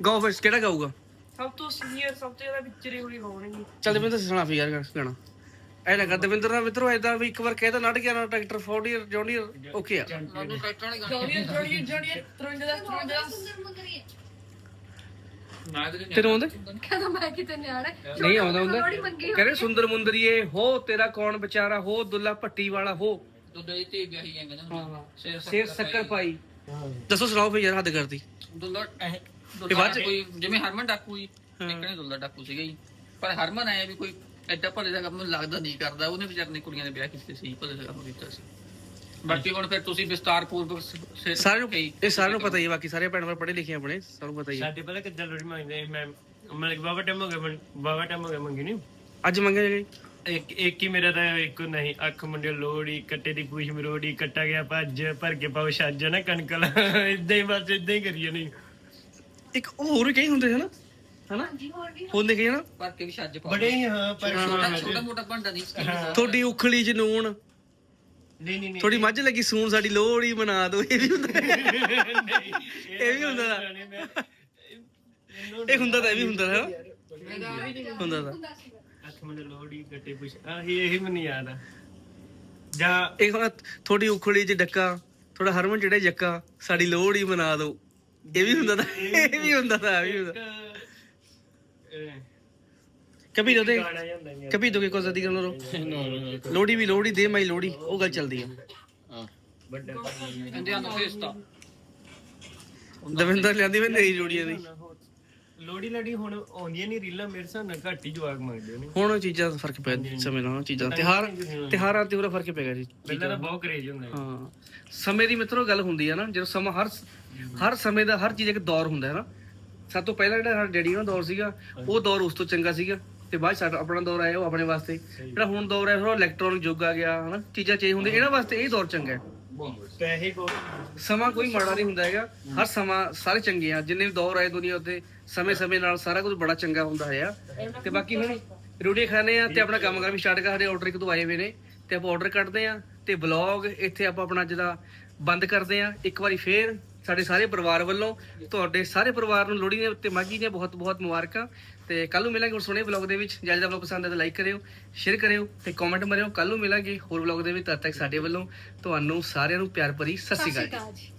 ਗਾਓ ਫਿਰ ਕਿਹੜਾ ਗਾਊਗਾ? ਸਭ ਤੋਂ ਸੀਨੀਅਰ ਸਭ ਤੋਂ ਜ਼ਿਆਦਾ ਵਿਚਰੇ ਹੋਈ ਹੋਣਗੇ ਚੱਲ ਦਵਿੰਦਰ ਸੁਣਾ ਫੀ ਯਾਰ ਗਾਣਾ ਐ ਨਾ ਕਰ ਦਵਿੰਦਰ ਨਾਲ ਮਿੱਤਰੋ ਐਦਾਂ ਵੀ ਇੱਕ ਵਾਰ ਕਹਿਦਾ ਨੜ ਗਿਆ ਨਾ ਟਰੈਕਟਰ ਫੋਰਡੀਅਰ ਜੌਂਡੀਅਰ ਓਕੇ ਆ। ਜੋੜੀਏ ਜੋੜੀਏ ਜੋੜੀਏ 53 ਦਾ 53 ਸੁੰਦਰ ਮੁੰਦਰੀ ਮੈਂ ਤੇ ਤੈਨੂੰ ਆਉਂਦਾ? ਕਹਿੰਦਾ ਮੈਂ ਕਿਤੇ ਨਿਆਣਾ ਨਹੀਂ ਆਉਂਦਾ ਹੁੰਦਾ ਕਹਿੰਦੇ ਸੁੰਦਰ ਮੁੰਦਰੀਏ ਹੋ ਤੇਰਾ ਕੌਣ ਵਿਚਾਰਾ ਹੋ ਦੁੱਲਾ ਭੱਟੀ ਵਾਲਾ ਹੋ। ਦੁੱਧ ਦੀ ਧੀ ਵਿਆਹੀ ਜਾਂਦੇ ਨੇ ਸ਼ੇਰ ਸ਼ੇਰ ਸ਼ੱਕਰ ਪਾਈ। ਦੱਸੋ ਸੁਣਾਓ ਫੇ ਯਾਰ ਹੱਦ ਕਰਦੀ ਦੁੱਲਾ ਇਹ ਇਹ ਬਾਅਦ ਚ- ਕੋਈ ਜਿਵੇਂ ਹਰਮਨ ਡਾਕੂ ਹੀ। ਨਿਕਣੇ ਦੁੱਲਾ ਡਾਕੂ ਸੀਗਾ ਜੀ। ਪਰ ਹਰਮਨ ਆਇਆ ਵੀ ਕੋਈ ਐਡਾ ਭਲੇ ਦਾ ਕੰਮ ਲੱਗਦਾ ਨਹੀਂ ਕਰਦਾ। ਉਹਨੇ ਵਿਚਾਰ ਨੇ ਕੁੜੀਆਂ ਦੇ ਵਿਆਹ ਕੀਤੇ ਸੀ ਭਲੇ ਦਾ ਕੰਮ ਕੀਤਾ ਸੀ। ਬਾਕੀ ਹੁਣ ਫਿਰ ਤੁਸੀਂ ਵਿਸਤਾਰ ਪੂਰਵਕ ਸ- ਸਾਰਿਆਂ ਨੂੰ ਕਹੀ- ਇਹ ਸਾਰਿਆਂ ਨੂੰ ਪਤਾ ਹੀ ਹੈ ਬਾਕੀ ਸਾਰੇ ਭੈਣ ਭਰਾ ਪੜ੍ਹੇ ਲਿਖੇ ਆਪਣੇ ਸਾਰਿਆਂ ਨੂੰ ਪਤਾ ਹੀ ਹੈ। ਸਾਡੇ ਪਹਿਲਾਂ ਕਿੱਦਾਂ ਲੋੜੀ ਮੰਗਦੇ ਮੈਂ ਮਤਲਬ ਬਾਬਾ ਟਾਈਮ ਹੋ ਗਿਆ ਮਨ- ਬਾਬਾ ਟਾਈਮ ਹੋ ਗਿਆ ਮੰਗੀ ਨਹੀਂ ਅੱਜ ਮੰਗੇ ਜੀ ਇੱਕ ਇੱਕ ਹੀ ਮੇਰਾ ਤਾਂ ਇੱਕ ਨਹੀਂ ਅੱਖ ਮੁੰਡੇ ਲੋੜੀ ਕੱਟੇ ਦੀ ਪੂਛ ਮਰੋੜੀ ਕੱਟਾ ਗਿਆ ਭੱਜ ਭਰ ਕੇ ਪਾਉ ਛੱਜ ਨਾ ਕਣਕਲ ਇਦਾਂ (laughs) ਹੀ ਬਸ ਇਦਾਂ ਹੀ ਕਰੀਏ ਨਹੀਂ। ਇੱਕ ਉਹ ਹੋਰ ਕਈ ਹੁੰਦੇ ਹਨ? ਹਨਾ? ਜੀ ਹੋਰ ਵੀ ਹੁੰਦੇ ਕਈ ਹਨਾ? ਭਰ ਕੇ ਵੀ ਛੱਜ ਪਾਓ ਬੜੇ ਹੀ ਹਾਂ ਪਰ ਛੋਟਾ ਛੋਟਾ ਮੋਟਾ ਭਾਂਡਾ ਨਹੀਂ ਤੁਹਾਡੀ ਉਖਲੀ ਚ ਨੂਣ ਨਹੀਂ ਨਹੀਂ ਨਹੀਂ। ਥੋੜੀ ਮੱਝ ਲੱਗੀ ਸੂਣ ਸਾਡੀ ਲੋਹੜੀ ਮਨਾ ਦੋ ਇਹ ਵੀ ਹੁੰਦਾ। ਇਹ ਵੀ ਹੁੰਦਾ ਦਾ ਇਹ ਹੁੰਦਾ ਤਾਂ ਇਹ ਵੀ ਹੁੰਦਾ ਹੈ ਹੁੰਦਾ ਤਾਂ। ਅੱਖ ਮੁੰਡੇ ਲੋੜੀ ਕੱਟੇ ਪੂਛ ਆਹੀ ਇਹੀ ਮੈਨੂੰ ਯਾਦ ਆ। ਜਾਂ ਇਹ ਹੁਣ ਥੋੜੀ ਉਖਲੀ ਚ ਡੱਕਾ ਥੋੜਾ ਹਰਮਨ ਜਿਹੜੇ ਜੱਕਾ ਸਾਡੀ ਲੋਹੜੀ ਮਨਾ ਦੋ ਇਹ ਵੀ ਹੁੰਦਾ ਤਾਂ ਇਹ ਵੀ ਹੁੰਦਾ ਤਾਂ ਇਹ ਵੀ ਹੁੰਦਾ। ਕਭੀ ਦੋ ਦੇ ਜਾਂਦਾ ਕਭੀ ਦੋ ਕੇ ਕੋਜ਼ਾ ਦੀ ਕਰਨੋ ਲੋਹੜੀ ਵੀ ਲੋਹੜੀ ਦੇ ਮਾਈ ਲੋਹੜੀ ਉਹ ਗੱਲ ਚੱਲਦੀ ਆ। ਵੱਡਾ ਕਹਿੰਦੇ ਆ ਫੇਸਤਾ। ਦਵਿੰਦਰ ਲਿਆਂਦੀ ਮੈਂ ਨਈ ਲੋਹੜੀਆਂ ਦੀ। ਲੋੜੀ ਲੜੀ ਹੁਣ ਆਉਂਦੀਆਂ ਨਹੀਂ ਰੀਲਾਂ ਮੇਰੇ ਹਿਸਾਬ ਨਾਲ ਘੱਟ ਹੀ ਮੰਗਦੇ ਨੇ। ਹੁਣ ਉਹ ਚੀਜ਼ਾਂ ਦਾ ਫ਼ਰਕ ਪਿਆ ਸਮੇਂ ਨਾਲ ਚੀਜ਼ਾਂ ਦਾ। ਤਿਉਹਾਰ ਤਿਉਹਾਰਾਂ ਤੇ ਉਹਦਾ ਫ਼ਰਕ ਪੈਗਾ ਜੀ। ਪਹਿਲਾਂ ਤਾਂ ਬਹੁਤ ਕਰੇਜ ਹੁੰਦਾ ਸੀ। ਹਾਂ। ਸਮੇਂ ਦੀ ਮਿੱਤਰੋ ਗੱਲ ਹੁੰਦੀ ਆ ਨਾ ਜਦੋਂ ਸਮਾਂ ਹਰ ਹਰ ਸਮੇਂ ਦਾ ਹਰ ਚੀਜ਼ ਇੱਕ ਦੌਰ ਹੁੰਦਾ ਹੈ ਨਾ। ਸਭ ਤੋਂ ਪਹਿਲਾਂ ਜਿਹੜਾ ਸਾਡਾ ਡੈਡੀ ਦਾ ਦੌਰ ਸੀਗਾ ਉਹ ਦੌਰ ਉਸ ਤੋਂ ਚੰਗਾ ਸੀਗਾ। ਤੇ ਬਾਅਦ 'ਚ ਸਾਡਾ ਆਪਣਾ ਦੌਰ ਆਇਆ ਉਹ ਆਪਣੇ ਵਾਸਤੇ। ਜਿਹੜਾ ਹੁਣ ਦੌਰ ਹੈ ਉਹ ਇਲੈਕਟ੍ਰੋਨਿਕ ਯੁੱਗ ਆ ਗਿਆ ਹਨਾ। ਚੀਜ਼ਾਂ ਚੇਂਜ ਹੁੰਦੀਆਂ ਇਹਨਾਂ ਵਾਸਤੇ ਇਹ ਦੌਰ ਚੰਗਾ ਹੈ। ਪੈਸੇ ਕੋ ਸਮਾਂ ਕੋਈ ਮਾੜਾ ਨਹੀਂ ਹੁੰਦਾ ਹੈਗਾ। ਹਰ ਸਮਾਂ ਸਾਰੇ ਚੰਗੇ ਆ। ਜਿੰਨੇ ਵੀ ਦੌਰ ਆਏ ਦੁਨੀਆ ਉੱਤੇ ਸਮੇਂ ਸਮੇਂ ਨਾਲ ਸਾਰਾ ਕੁਝ ਬੜਾ ਚੰਗਾ ਹੁੰਦਾ ਹੈ ਤੇ ਬਾਕੀ ਹੁਣ ਰੋਟੀ ਖਾਣੇ ਆ ਤੇ ਆਪਣਾ ਕੰਮ ਕਰ ਵੀ ਸਟਾਰਟ ਕਰ। ਸਾਡੇ ਆਰਡਰ ਇੱਕ ਦੋ ਆਏ ਹੋਏ ਨੇ। ਤੇ ਆਪਾਂ ਆਰਡਰ ਕੱਢਦੇ ਆ ਤੇ ਵਲੌਗ ਇੱਥੇ ਆਪਾਂ ਆਪਣਾ ਜਿਹਦਾ ਬੰਦ ਕਰਦੇ ਆ। ਇੱਕ ਵਾਰੀ ਫੇਰ ਸਾਡੇ ਸਾਰੇ ਪਰਿਵਾਰ ਵੱਲੋਂ, ਤੁਹਾਡੇ ਸਾਰੇ ਪਰਿਵਾਰ ਨੂੰ ਲੋਹੜੀ ਦੇ ਉੱਤੇ ਮਾਗੀ ਦੀਆਂ ਬਹੁਤ ਬਹੁਤ ਮੁਬਾਰਕਾਂ। ਤੇ ਕੱਲ ਨੂੰ ਮਿਲਾਂਗੇ ਹੁਣ ਸੋਹਣੇ ਵਲੌਗ ਦੇ ਵਿੱਚ। ਜੇ ਅੱਜ ਦਾ ਵਲੌਗ ਪਸੰਦ ਆਇਆ ਤਾਂ ਲਾਈਕ ਕਰਿਓ ਸ਼ੇਅਰ ਕਰਿਓ ਤੇ ਕਮੈਂਟ ਮਾਰਿਓ। ਕੱਲ ਨੂੰ ਮਿਲਾਂਗੇ ਹੋਰ ਵਲੌਗ ਦੇ ਵਿੱਚ। ਤਦ ਤੱਕ ਸਾਡੇ ਵੱਲੋਂ ਤੁਹਾਨੂੰ ਸਾਰਿਆਂ ਨੂੰ ਪਿਆਰ ਭਰੀ ਸਤਿ ਸ਼੍ਰੀ ਅਕਾਲ